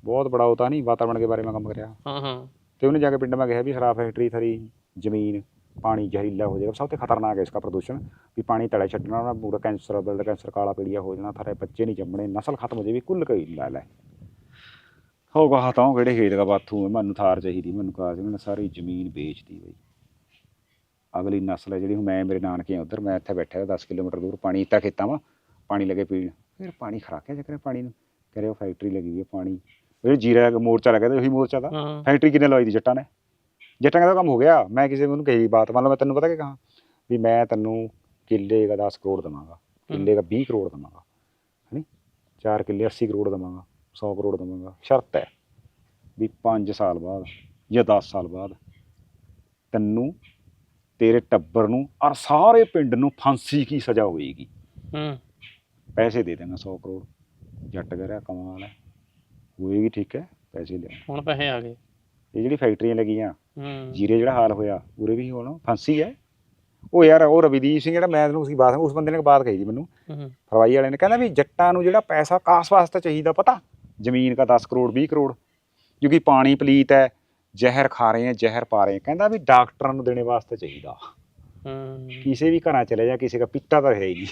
ਬਹੁਤ ਬੜਾ ਹੋਤਾ ਨਹੀਂ ਵਾਤਾਵਰਣ ਦੇ ਬਾਰੇ ਮੈਂ ਕੰਮ ਕਰਿਆ। ਹਾਂ ਹਾਂ। ਤੇ ਉਹਨੇ ਜਾ ਕੇ ਪਿੰਡ ਮੈਂ ਕਿਹਾ ਵੀ ਸ਼ਰਾਬ ਫੈਕਟਰੀ ਥਰੀ ਜ਼ਮੀਨ ਪਾਣੀ ਜ਼ਹਿਰੀਲਾ ਹੋ ਜਾਏਗਾ ਸਭ ਤੋਂ ਖਤਰਨਾਕ ਹੈ ਇਸका ਪ੍ਰਦੂਸ਼ਣ ਵੀ ਪਾਣੀ ਤਲੇ ਛੱਡਣਾ ਉਹਨਾਂ ਪੂਰਾ ਕੈਂਸਰ ਬਲਡ ਕੈਂਸਰ ਕਾਲਾ ਪੀੜੀਆ ਹੋ ਜਾਣਾ ਥਾਰੇ ਬੱਚੇ ਨਹੀਂ ਜੰਮਣੇ ਨਸਲ ਖਤਮ ਹੋ ਜਾਵੇ ਕੁੱਲ ਕਈ ਲੈ ਲੈ। ਹੋ ਗਾ ਤਾਂ ਕਿਹੜੇ ਖੇਤ ਦਾ ਬਾਥੂ ਮੈਨੂੰ ਥਾਰ ਚਾਹੀਦੀ ਮੈਨੂੰ ਕਾਰ ਚਾਹੀਦੀ ਮੈਂ ਸਾਰੀ ਜ਼ਮੀਨ ਵੇਚਦੀ ਬਈ। ਅਗਲੀ ਨਸਲ ਹੈ ਜਿਹੜੀ ਹੁਣ ਮੈਂ ਮੇਰੇ ਨਾਨਕੇ ਆ ਉਧਰ ਮੈਂ ਇੱਥੇ ਬੈਠਾ 10 ਕਿਲੋਮੀਟਰ ਦੂਰ ਪਾਣੀ ਇੱਤਾ ਖੇਤਾਂ ਵਾ ਪਾਣੀ ਲੱਗੇ ਪੀਣ। ਫਿਰ ਪਾਣੀ ਖਰਾਕਿਆ ਚੱਕਰ ਪਾਣੀ ਨੂੰ। ਕਰਿਓ ਫੈਕਟਰੀ ਲੱਗੀ ਹੋਈ ਹੈ ਪਾਣੀ। ਉਹ ਜੀਰਾ ਦਾ ਮੋਰਚਾ ਲੱਗਾ ਤੇ ਉਹੀ ਮੋਰਚਾ ਦਾ। ਫੈਕਟਰੀ ਕਿੰਨੇ ਲਵਾਈ ਦੀ? ਜੱਟਾਂ ਨੇ। ਜੱਟਾਂ ਦਾ ਕੰਮ ਹੋ ਗਿਆ। ਮੈਂ ਕਿਸੇ ਨੂੰ ਕਹੀ ਬਾਤ ਮੰਨ ਲਓ ਮੈਂ ਤੈਨੂੰ ਪਤਾ ਕਿ ਕਹਾਂ? ਵੀ ਮੈਂ ਤੈਨੂੰ ਕਿੱਲੇ ਦਾ 10 ਕਰੋੜ ਦਵਾਂਗਾ। ਕਿੱਲੇ ਦਾ 20 ਕਰੋੜ ਦਵਾਂਗਾ। ਹੈਨੀ 4 ਕਿੱਲੇ 80 ਕਰੋੜ ਦਵਾਂਗਾ। 100 ਕਰੋੜ ਦਵਾਂਗਾ। ਸ਼ਰਤ ਹੈ ਵੀ 5 ਸਾਲ ਬਾਅਦ ਜਾਂ 10 ਸਾਲ ਬਾਅਦ ਤੈਨੂੰ ਤੇਰੇ ਟੱਬਰ ਨੂੰ ਔਰ ਸਾਰੇ ਪਿੰਡ ਨੂੰ ਫਾਂਸੀ ਕੀ ਸਜ਼ਾ ਹੋਏਗੀ। ਹੂੰ। ਪੈਸੇ ਦੇ ਦੇਣਾ 100 ਕਰੋੜ। ਜੱਟ ਕਰਿਆ ਕਮਾਲ ਹੈ। ਹੋਏਗੀ ਠੀਕ ਹੈ ਪੈਸੇ ਲੈ ਹੁਣ ਪੈਸੇ ਆ ਗਏ। ਇਹ ਜਿਹੜੀ ਫੈਕਟਰੀਆਂ ਲੱਗੀਆਂ ਹੂੰ। ਜੀਰੇ ਜਿਹੜਾ ਹਾਲ ਹੋਇਆ ਉਰੇ ਵੀ ਹੁਣ ਫਾਂਸੀ ਹੈ। ਉਹ ਯਾਰ ਉਹ ਰਵੀਦੀਪ ਸਿੰਘ ਜਿਹੜਾ ਮੈਂ ਤੈਨੂੰ ਉਸਦੀ ਬਾਤ ਉਸ ਬੰਦੇ ਨੇ ਬਾਤ ਕਹੀ ਸੀ ਮੈਨੂੰ। ਹੂੰ। ਫਰਵਾਈ ਵਾਲੇ ਨੇ ਕਹਿੰਦਾ ਵੀ ਜੱਟਾਂ ਨੂੰ ਜਿਹੜਾ ਪੈਸਾ ਕਾਸ ਵਾਸਤੇ ਚਾਹੀਦਾ ਪਤਾ? ਜ਼ਮੀਨ ਦਾ 10 ਕਰੋੜ 20 ਕਰੋੜ। ਕਿਉਂਕਿ ਪਾਣੀ ਪਲੀਤ ਹੈ ਜ਼ਹਿਰ ਖਾ ਰਹੇ ਹੈ ਜ਼ਹਿਰ ਪਾ ਰਹੇ ਹੈ। ਕਹਿੰਦਾ ਵੀ ਡਾਕਟਰਾਂ ਨੂੰ ਦੇਣੇ ਵਾਸਤੇ ਚਾਹੀਦਾ। ਹੂੰ। ਕਿਸੇ ਵੀ ਘਰਾਂ ਚਲੇ ਜਾ ਕਿਸੇ ਦਾ ਪਿੱਤਾ ਤਾਂ ਹੈ ਹੀ ਨਹੀਂ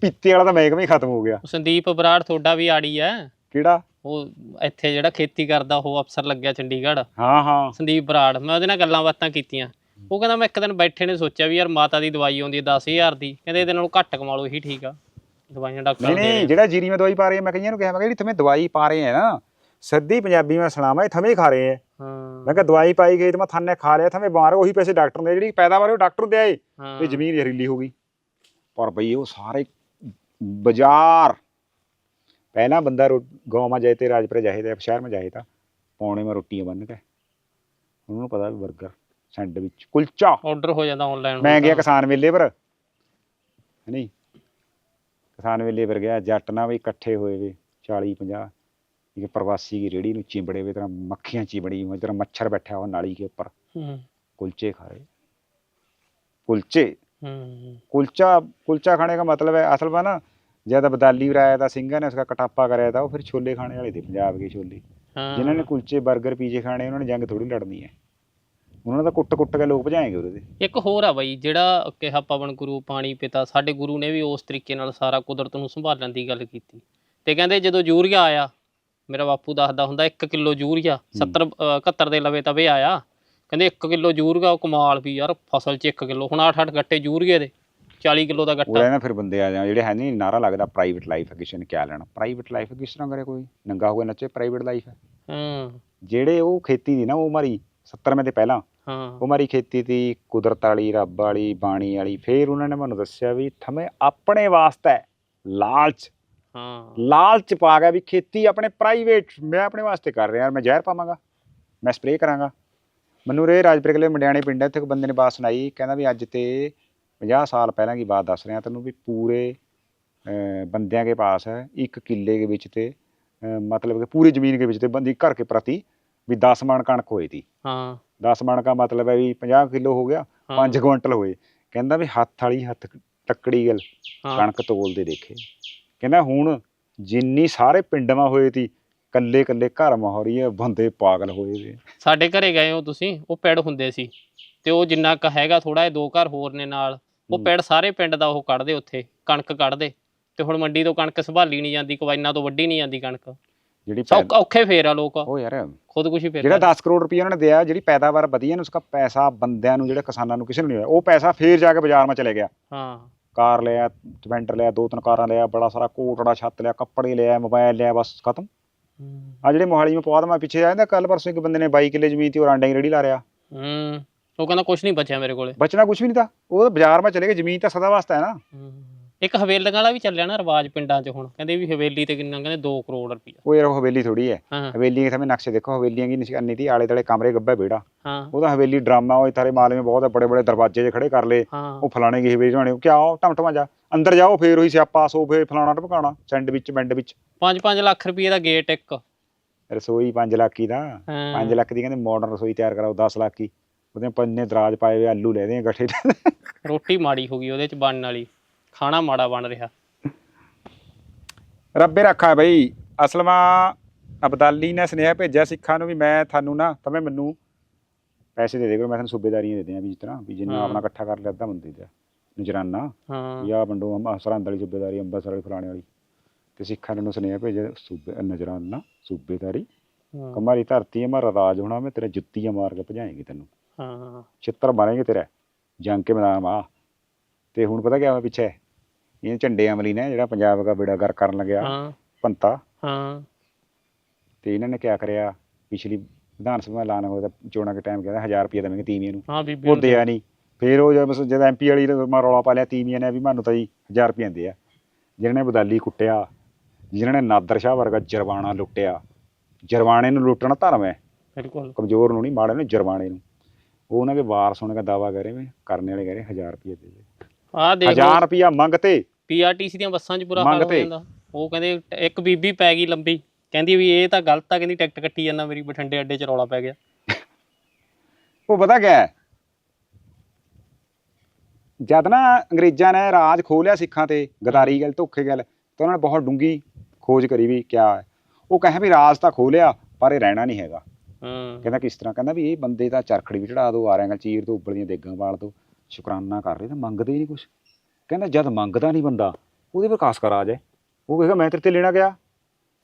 ਪਿੱਤੇ ਵਾਲਾ ਤਾਂ ਮਹਿਕਮਾ ਹੀ ਖਤਮ ਹੋ ਗਿਆ। ਸੰਦੀਪ ਬਰਾੜ ਤੁਹਾਡਾ ਵੀ ਆੜੀ ਹੈ? ਕਿਹੜਾ? ਉਹ ਇੱਥੇ ਜਿਹੜਾ ਖੇਤੀ ਕਰਦਾ ਉਹ ਅਫਸਰ ਲੱਗਿਆ ਚੰਡੀਗੜ੍ਹ। ਹਾਂ ਹਾਂ। ਸੰਦੀਪ ਬਰਾੜ ਮੈਂ ਉਹਦੇ ਨਾਲ ਗੱਲਾਂ ਬਾਤਾਂ ਕੀਤੀਆਂ। ਉਹ ਕਹਿੰਦਾ ਮੈਂ ਇੱਕ ਦਿਨ ਬੈਠੇ ਨੇ ਸੋਚਿਆ ਵੀ ਯਾਰ ਮਾਤਾ ਦੀ ਦਵਾਈ ਆਉਂਦੀ ਹੈ 10000 ਦੀ। ਕਹਿੰਦੇ ਇਹਦੇ ਨਾਲੋਂ ਘੱਟ ਕਮਾ ਲਓ ਇਹੀ ਠੀਕ ਆ। ਦਵਾਈਆਂ ਡਾਕਟਰ ਨਹੀਂ ਨਹੀਂ ਆ। ਜਿਹੜਾ ਜੀਰੀ ਮੈਂ ਦਵਾਈ ਪਾ ਰਹੀ ਹਾਂ ਮੈਂ ਕਈਆਂ ਨੂੰ ਕਿਹਾ ਮੈਂ ਕਿਹਾ ਜਿਹੜੀ ਤੁਮੇ ਦਵਾਈ ਪਾ ਰਹੇ ਹੈ ਨਾ ਸਿੱਧੀ ਪੰਜਾਬੀ ਮੈਂ ਸੁਣਾਵਾਂ ਇਹ ਥਮੇ ਖਾ ਰਹੇ ਹੈ ਹਾਂ। ਮੈਂ ਕਿਹਾ ਦਵਾਈ ਪਾਈ ਗਈ ਤੇ ਮੈਂ ਥਾਨੇ ਖਾ ਲਿਆ ਥਾਵੇਂ ਬਾਹਰ ਉਹੀ ਪੈਸੇ ਡਾਕਟਰ ਨੇ ਜਿਹੜੀ ਪੈਦਾਵਾਰ ਉਹ ਡਾਕਟਰ ਦੇ ਆਏ ਤੇ ਜ਼ਮੀਨ ਜ਼ਹਿਰੀਲੀ ਹੋ ਗਈ। ਪਰ ਬਈ ਉਹ ਸਾਰੇ ਬਾਜ਼ਾਰ ਪਹਿਲਾ ਬੰਦਾ ਗਾਉਂ ਮਾ ਜਾਏ ਤੇ ਰਾਜਪੁਰ ਜਾਏ ਤੇ ਸ਼ਹਿਰ ਮਾ ਜਾਏ ਤਾਂ ਪੌਣੇ ਮਾ ਰੋਟੀਆਂ ਬੰਨ ਕੇ ਉਹਨਾਂ ਨੂੰ ਪਤਾ ਵੀ 버ਗਰ ਸੈਂਡਵਿਚ ਕੁਲਚਾ। ਆਰਡਰ ਹੋ ਜਾਂਦਾ ਆਨਲਾਈਨ ਮੈਂ ਗਿਆ ਕਿਸਾਨ ਮੇਲੇ ਪਰ ਨਹੀਂ ਕਿਸਾਨ ਮੇਲੇ ਪਰ ਗਿਆ ਜੱਟ ਨਾਲ ਵੀ ਇਕੱਠੇ ਹੋਏ ਵੇ 40 50 ਇੱਕ ਪ੍ਰਵਾਸੀ ਦੀ ਰੇੜੀ ਨੂੰ ਚਿੰਬੜੇ ਵੇ ਤਰ੍ਹਾਂ ਮੱਖੀਆਂ ਚਿੰਬੜੀ ਹੋਈ ਤਰ੍ਹਾਂ ਮੱਛਰ ਬੈਠਾ ਹੋ ਨਾਲੀ ਕੇ ਉੱਪਰ ਹੂੰ कुलचे खा रहे कुलचे ਹੂੰ कुलचा कुलचा खाने का मतलब है असल में ना ज्यादा बदाली राया था सिंगर ने उसका कटापा कराया था वो फिर छोले खाने वाले थे पंजाब के छोले ਹਾਂ जिन्होंने कुलचे बर्गर पीजे खाने उन्होंने जंग थोड़ी लड़नी है ਉਹਨਾਂ ਦਾ ਕੁੱਟ ਕੁੱਟ ਕੇ ਲੋਕ ਭਜਾਏਗੇ ਉਹਦੇ ਤੇ ਇੱਕ ਹੋਰ ਆ ਬਾਈ ਜਿਹੜਾ ਕਿਹਾ ਪਵਨ ਗੁਰੂ ਪਾਣੀ ਪਿਤਾ ਸਾਡੇ ਗੁਰੂ ਨੇ ਵੀ ਉਸ ਤਰੀਕੇ ਨਾਲ ਸਾਰਾ ਕੁਦਰਤ ਨੂੰ ਸੰਭਾਲਣ ਦੀ ਗੱਲ ਕੀਤੀ ਤੇ ਕਹਿੰਦੇ ਜਦੋਂ ਯੂਰੀਆ ਆਇਆ ਮੇਰਾ ਬਾਪੂ ਦੱਸਦਾ ਹੁੰਦਾ 1 ਕਿਲੋ ਯੂਰੀਆ 70 ਅ, 71 ਦੇ ਲਵੇ ਤਵੇ ਆਇਆ। ਕਹਿੰਦੇ 1 ਕਿਲੋ ਯੂਰੀਆ ਉਹ ਕਮਾਲ ਵੀ ਯਾਰ ਫਸਲ 'ਚ 1 ਕਿਲੋ। ਹੁਣ 8-8 ਗੱਟੇ ਯੂਰੀਏ ਦੇ 40 ਕਿਲੋ ਦਾ ਉਹ ਗੱਟਾ ਨਾ ਫਿਰ ਬੰਦੇ ਆ ਜਾਣ ਜਿਹੜੇ ਹੈ ਨਹੀਂ ਨਾਰਾ ਲੱਗਦਾ ਪ੍ਰਾਈਵੇਟ ਲਾਈਫ ਹੈ ਕਿਸੇ ਨੇ ਕਿਆ ਲੈਣਾ। ਪ੍ਰਾਈਵੇਟ ਲਾਈਫ ਕਿਸ ਤਰ੍ਹਾਂ ਕਰੇ ਕੋਈ? ਨੰਗਾ ਹੋ ਕੇ ਨੱਚੇ ਪ੍ਰਾਈਵੇਟ ਲਾਈਫ ਹੈ ਹਾਂ। ਜਿਹੜੇ ਉਹ ਖੇਤੀ ਦੀ ਨਾ ਉਹ ਮਾਰੀ 70 ਦੇ ਪਹਿਲਾਂ ਹਾਂ। ਉਹ ਮਾਰੀ ਖੇਤੀ ਤੀ ਕੁਦਰਤ ਵਾਲੀ ਰੱਬ ਵਾਲੀ ਬਾਣੀ ਵਾਲੀ ਫਿਰ ਉਹਨਾਂ ਨੇ ਮੈਨੂੰ ਦੱਸਿਆ ਵੀ ਥਮੇ ਆਪਣੇ ਵਾਸਤੇ ਲਾਲਚ ਲਾਲ ਲਾਲਚ ਪਾ ਗਿਆ ਵੀ ਖੇਤੀ ਆਪਣੇ ਪ੍ਰਾਈਵੇਟ ਮੈਂ ਆਪਣੇ ਵਾਸਤੇ ਕਰ ਰਿਹਾ ਮੈਂ ਜ਼ਹਿਰ ਪਾਵਾਂਗਾ ਮੈਂ ਸਪਰੇਅ ਕਰਾਂਗਾ। ਮੈਨੂੰ ਰੇ ਰਾਜਪੁਰ ਕਲੇ ਮੰਡਿਆਣੇ ਪਿੰਡ ਇੱਥੇ ਇੱਕ ਬੰਦੇ ਨੇ ਬਾਤ ਸੁਣਾਈ ਕਹਿੰਦਾ ਵੀ ਅੱਜ ਤੇ 50 ਸਾਲ ਪਹਿਲਾਂ ਦੀ ਬਾਤ ਦੱਸ ਰਿਹਾ ਤੈਨੂੰ ਵੀ ਪੂਰੇ ਬੰਦਿਆਂ ਦੇ ਪਾਸ ਹੈ ਇੱਕ ਕਿੱਲੇ ਦੇ ਵਿੱਚ ਤੇ ਮਤਲਬ ਕਿ ਪੂਰੀ ਜ਼ਮੀਨ ਦੇ ਵਿੱਚ ਤੇ ਬੰਦੀ ਘਰ ਕੇ ਪ੍ਰਤੀ ਵੀ 10 ਮਣ ਕਣਕ ਹੋਈ ਦੀ। ਹਾਂ। 10 ਮਣ ਦਾ ਮਤਲਬ ਹੈ ਵੀ 50 ਕਿਲੋ ਹੋ ਗਿਆ 5 ਕੁਇੰਟਲ ਹੋਏ। ਕਹਿੰਦਾ ਵੀ ਹੱਥ ਵਾਲੀ ਹੱਥ ਟੱਕੜੀ ਗਲ ਕਣਕ ਤੋਲਦੇ ਦੇਖੇ। ਕਹਿੰਦਾ ਹੁਣ ਜਿੰਨੀ ਸਾਰੇ ਪਿੰਡਾਂ ਹੋਏ ਤੀ ਕੱਲੇ ਕੱਲੇ ਘਰ ਮਹੌਰੀ ਹੈ ਬੰਦੇ ਪਾਗਲ ਹੋਏ ਵੇ। ਸਾਡੇ ਘਰੇ ਗਏ ਹੋ ਤੁਸੀਂ ਉਹ ਪੈੜ ਹੁੰਦੇ ਸੀ। ਤੇ ਉਹ ਜਿੰਨਾ ਕ ਹੈਗਾ ਥੋੜਾ ਜਿਹਾ ਦੋ ਘਰ ਹੋਰ ਨੇ ਨਾਲ ਉਹ। ਪੈੜ ਸਾਰੇ ਪਿੰਡ ਦਾ ਉਹ ਕੱਢਦੇ ਉੱਥੇ ਕਣਕ ਕੱਢਦੇ। ਤੇ ਹੁਣ ਮੰਡੀ ਤੋਂ ਕਣਕ ਸੰਭਾਲੀ ਨਹੀਂ ਜਾਂਦੀ ਕਵਾਈਨਾਂ ਤੋਂ ਵੱਢੀ ਨਹੀਂ ਜਾਂਦੀ ਕਣਕ। ਜਿਹੜੀ ਔਖੇ ਫੇਰ ਆ ਲੋਕ। ਉਹ ਯਾਰ ਖੁਦ ਕੁਛ ਹੀ ਫੇਰ ਜਿਹੜਾ 10 ਕਰੋੜ ਰੁਪਏ ਉਹਨਾਂ ਨੇ ਦਿਆ ਜਿਹੜੀ ਪੈਦਾਵਾਰ ਵਧੀਆ ਨੇ ਉਸਕਾ ਪੈਸਾ ਬੰਦਿਆਂ ਨੂੰ ਜਿਹੜੇ ਕਿਸਾਨਾਂ ਨੂੰ ਕਿਸੇ ਨੂੰ ਨਹੀਂ ਹੋਇਆ ਉਹ ਪੈਸਾ ਫੇਰ ਜਾ ਕੇ ਬਾਜ਼ਾਰ 'ਮਾ ਚਲੇ ਗਿਆ। ਹਾਂ। ਕਾਰ ਲਿਆ ਸਪੈਂਟਰ ਲਿਆ ਦੋ ਤਿੰਨ ਕਾਰਾਂ ਲਿਆ ਬੜਾ ਸਾਰਾ ਕੋਟੜਾ ਛੱਤ ਲਿਆ ਕੱਪੜੇ ਲਿਆ ਮੋਬਾਈਲ ਲਿਆ ਬਸ ਖਤਮ। ਆ ਜਿਹੜੇ ਮੋਹਾਲੀ ਮੇ ਪਵਾ ਦਮਾ ਪਿੱਛੇ ਆਇਆ ਕੱਲ ਪਰਸੋਂ ਇੱਕ ਬੰਦੇ ਨੇ 22 ਕਿੱਲੇ ਜ਼ਮੀਨ ਤੇ ਉਹ ਰਾਂਡੇ ਦੀ ਰੇੜੀ ਲਾ ਰਿਆ ਹੂੰ। ਉਹ ਕਹਿੰਦਾ ਕੁਛ ਨਹੀਂ ਬਚਿਆ ਮੇਰੇ ਕੋਲੇ। ਬਚਣਾ ਕੁਝ ਵੀ ਨਹੀਂ ਤਾਂ। ਉਹ ਬਾਜ਼ਾਰ ਮਾ ਚਲੇ ਗਏ ਜ਼ਮੀਨ ਤਾਂ ਸਦਾ ਵਾਸਤਾ ਹੈ ਨਾ। ਹੂੰ। ਇੱਕ ਹਵੇਲੀਆਂ ਵਾਲਾ ਵੀ ਚੱਲਿਆ ਨਾ ਰਿਵਾਜ ਪਿੰਡਾਂ 'ਚ ਹੁਣ ਕਹਿੰਦੇ ਵੀ ਹਵੇਲੀ ਤੇ ਕਿੰਨਾ ਕਹਿੰਦੇ 2 ਕਰੋੜ ਰੁਪਇਆ ਉਹ ਯਾਰ ਉਹ ਹਵੇਲੀ ਥੋੜੀ ਹੈ। ਹਾਂ। ਹਵੇਲੀ ਦੇ ਸਮੇਂ ਨਕਸ਼ੇ ਦੇਖੋ ਹਵੇਲੀਆਂ ਕੀ ਨਿਸ਼ਾਨੀ ਤੀ ਆਲੇ ਦੁਆਲੇ ਕਮਰੇ ਗੱਬੇ ਬੇੜਾ ਹਾਂ। ਉਹਦਾ ਹਵੇਲੀ ਡਰਾਮਾ ਉਹ ਇਥਾਰੇ ਮਾਲ ਮੇ ਬਹੁਤ ਬੜੇ ਬੜੇ ਦਰਵਾਜ਼ੇ ਜੇ ਖੜੇ ਕਰ ਲੇ ਹਾਂ। ਉਹ ਫਲਾਣੇ ਕੀ ਹਵੇਲੀ ਬਣਾਣੇ ਕਿਆ ਉਹ ਟਮਟਮਾ ਜਾ ਅੰਦਰ ਜਾਓ ਫੇਰ ਉਹੀ ਸਿਆਪਾ ਸੋਫੇ ਫਲਾਣਾ ਟਪਕਾਣਾ ਸੈਂਡਵਿਚ ਬੈਂਡ ਵਿੱਚ। 5-5 ਲੱਖ ਰੁਪਏ ਦਾ ਗੇਟ ਇੱਕ। ਰਸੋਈ 5 ਲੱਖ ਦੀ ਦਾ। ਹਾਂ। 5 ਲੱਖ ਦੀ ਕਹਿੰਦੇ ਮਾਡਰਨ ਰਸੋਈ ਤਿਆਰ ਕਰਾਓ 10 ਲੱਖ ਦੀ ਉਹਦੇ ਪੰਨੇ ਦਰਾਜ ਪਾਏ ਹੋਏ ਆਲੂ ਲੈ ਦੇ ਗੱਠੇ ਰੋਟੀ ਮਾੜੀ ਹੋ ਗਈ ਉਹਦੇ 'ਚ ਬਣਨ ਵਾਲੀ। ਖਾਣਾ ਮਾੜਾ ਬਣ ਰਿਹਾ। ਰੱਬੇ ਰੱਖਾ ਬਈ ਅਸਲ ਮਾ ਅਬਦਾਲੀ ਨੇ ਸੁਨੇਹਾ ਭੇਜਿਆ ਸਿੱਖਾਂ ਨੂੰ ਵੀ ਮੈਂ ਤੁਹਾਨੂੰ ਨਾ ਤਵੇਂ ਮੈਨੂੰ ਪੈਸੇ ਦੇ ਦੇ ਕਰੋ ਮੈਂ ਤੁਹਾਨੂੰ ਸੂਬੇਦਾਰੀਆਂ ਦੇ ਦਿਆਂ ਵੀ ਜਿਸ ਤਰ੍ਹਾਂ ਵੀ ਜਿੰਨਾ ਹਾਂ। ਆਪਣਾ ਇਕੱਠਾ ਕਰ ਲਿਆ ਅੱਧਾ ਬੰਦੇ ਦਾ ਨਜਰਾਨਾ। ਹਾਂ। ਵੰਡੋ ਅੰਮ੍ਰਿਤਸਰ ਸਰਹੰਦ ਵਾਲੀ ਸੂਬੇਦਾਰੀ ਅੰਮ੍ਰਿਤਸਰ ਵਾਲੀ ਫਲਾਣੇ ਵਾਲੀ। ਤੇ ਸਿੱਖਾਂ ਨੇ ਸੁਨੇਹਾ ਭੇਜਿਆ ਸੂਬੇ ਨਜਰਾਨਾ ਸੂਬੇਦਾਰੀ। ਹਾਂ, ਕਮਾਰੀ ਧਰਤੀ ਹਮਾਰਾ ਰਾਜ ਹੋਣਾ ਮੈਂ ਤੇਰੇ ਜੁੱਤੀਆਂ ਮਾਰ ਕੇ ਭਜਾਏਂਗੇ ਤੈਨੂੰ। ਹਾਂ। ਛਿੱਤਰ ਮਾਰੇਂਗੇ ਤੇਰਾ ਜੰਗ ਕੇ ਮੈਦਾਨ ਮਾ। ਤੇ ਹੁਣ ਪਤਾ ਕਿਆ ਹੋਇਆ ਪਿੱਛੇ? ਇਹ ਝੰਡੇ ਅਮਲੀ ਨੇ ਜਿਹੜਾ ਪੰਜਾਬ ਦਾ ਬੇੜਾ ਗਰ ਕਰਨ ਲੱਗਿਆ ਹਾਂ। ਪੰਤਾ। ਹਾਂ। ਤੇ ਇਹਨਾਂ ਨੇ ਕਿਆ ਕਰਿਆ? ਪਿਛਲੀ ਵਿਧਾਨ ਸਭਾ ਐਲਾਨ ਹੋਇਆ ਤਾਂ ਚੋਣਾਂ ਦੇ ਟਾਈਮ ਕਹਿੰਦਾ 1000 ਰੁਪਏ ਦੇਵਾਂਗੇ ਤੀਵੀਆਂ ਨੂੰ। ਹਾਂ ਬੀਬੀ ਉਹ ਦਿਆ ਨਹੀਂ। ਫਿਰ ਉਹ ਜਦ ਜਦ ਐਮਪੀ ਵਾਲੀ ਮਾ ਰੌਲਾ ਪਾ ਲਿਆ ਤੀਵੀਆਂ ਨੇ ਵੀ ਮਾਨੂੰ ਤਾਂ ਜੀ 1000 ਰੁਪਏ ਦੇ ਆ ਜਿਹਨਾਂ ਨੇ ਬਦਾਲੀ ਕੁੱਟਿਆ ਜਿਨ੍ਹਾਂ ਨੇ ਨਾਦਰ ਸ਼ਾਹ ਵਰਗਾ ਜਰਵਾਣਾ ਲੁੱਟਿਆ। ਜਰਵਾਣੇ ਨੂੰ ਲੁੱਟਣਾ ਧਰਮ ਹੈ। ਬਿਲਕੁਲ। ਕਮਜ਼ੋਰ ਨੂੰ ਨਹੀਂ ਮਾੜੇ ਨੂੰ ਜਰਵਾਣੇ ਨੂੰ। ਉਹ ਉਹਨਾਂ ਦੇ ਵਾਰਸ ਹੋਣੇ ਦਾ ਦਾਵਾ ਕਰ ਰਹੇ ਨੇ ਕਰਨੇ ਵਾਲੇ ਕਹਿ ਰਹੇ 1000 ਰੁਪਏ ਦੇ ਦੇ। ਆਹ ਦੇਖ 1000 ਰੁਪਿਆ ਮੰਗਤੇ ਪੀਆਰਟੀਸੀ ਦੀਆਂ ਬੱਸਾਂ 'ਚ ਬੁਰਾ ਹਾਲ ਹੋ। ਜਾਂਦਾ। ਉਹ ਕਹਿੰਦੇ ਇੱਕ ਬੀਬੀ ਪੈ ਗਈ ਲੰਬੀ। ਕਹਿੰਦੀ ਵੀ ਇਹ ਤਾਂ ਗਲਤ ਆ ਕਹਿੰਦੀ ਟਿਕਟ ਕੱਟੀ ਜਾਂਦਾ ਮੇਰੀ ਬਠਿੰਡੇ ਅੱਡੇ 'ਚ ਰੌਲਾ ਪੈ ਗਿਆ। ਉਹ ਪਤਾ ਕਿਆ ਜਦ ਨਾ ਅੰਗਰੇਜ਼ਾਂ ਨੇ ਰਾਜ ਖੋਲਿਆ ਸਿੱਖਾਂ ਤੇ ਗਦਾਰੀ ਗੱਲ ਧੋਖੇ ਗੱਲ ਤਾਂ ਉਹਨਾਂ ਨੇ ਬਹੁਤ ਡੂੰਗੀ ਖੋਜ ਕਰੀ ਵੀ ਕਿਆ ਹੈ। ਉਹ ਕਹੇ ਵੀ ਰਾਜ ਤਾਂ ਖੋਲਿਆ ਪਰ ਇਹ ਰਹਿਣਾ ਨਹੀਂ ਹੈਗਾ। ਹਾਂ। ਕਹਿੰਦਾ ਕਿਸ ਤਰ੍ਹਾਂ? ਕਹਿੰਦਾ ਵੀ ਇਹ ਬੰਦੇ ਤਾਂ ਚਰਖੜੀ ਵੀ ਚੜਾ ਦੋ ਆ ਰਿਆਂ ਚੀਰ ਤੋਂ ਉੱਪਰਲੀਆਂ ਦੇਗਾਂ ਵਾਲ ਦੋ। ਸ਼ੁਕਰਾਨਾ ਕਰ ਰਹੇ ਤਾਂ ਮੰਗਦੇ ਹੀ ਨਹੀਂ ਕੁਛ। ਕਹਿੰਦਾ ਜਦ ਮੰਗਦਾ ਨਹੀਂ ਬੰਦਾ ਉਹਦੇ ਵਿਕਾਸ ਕਰ ਆ ਜਾਏ। ਉਹ ਕਹੇਗਾ ਮੈਂ ਤੇਰੇ ਤੇ ਲੈਣਾ ਗਿਆ।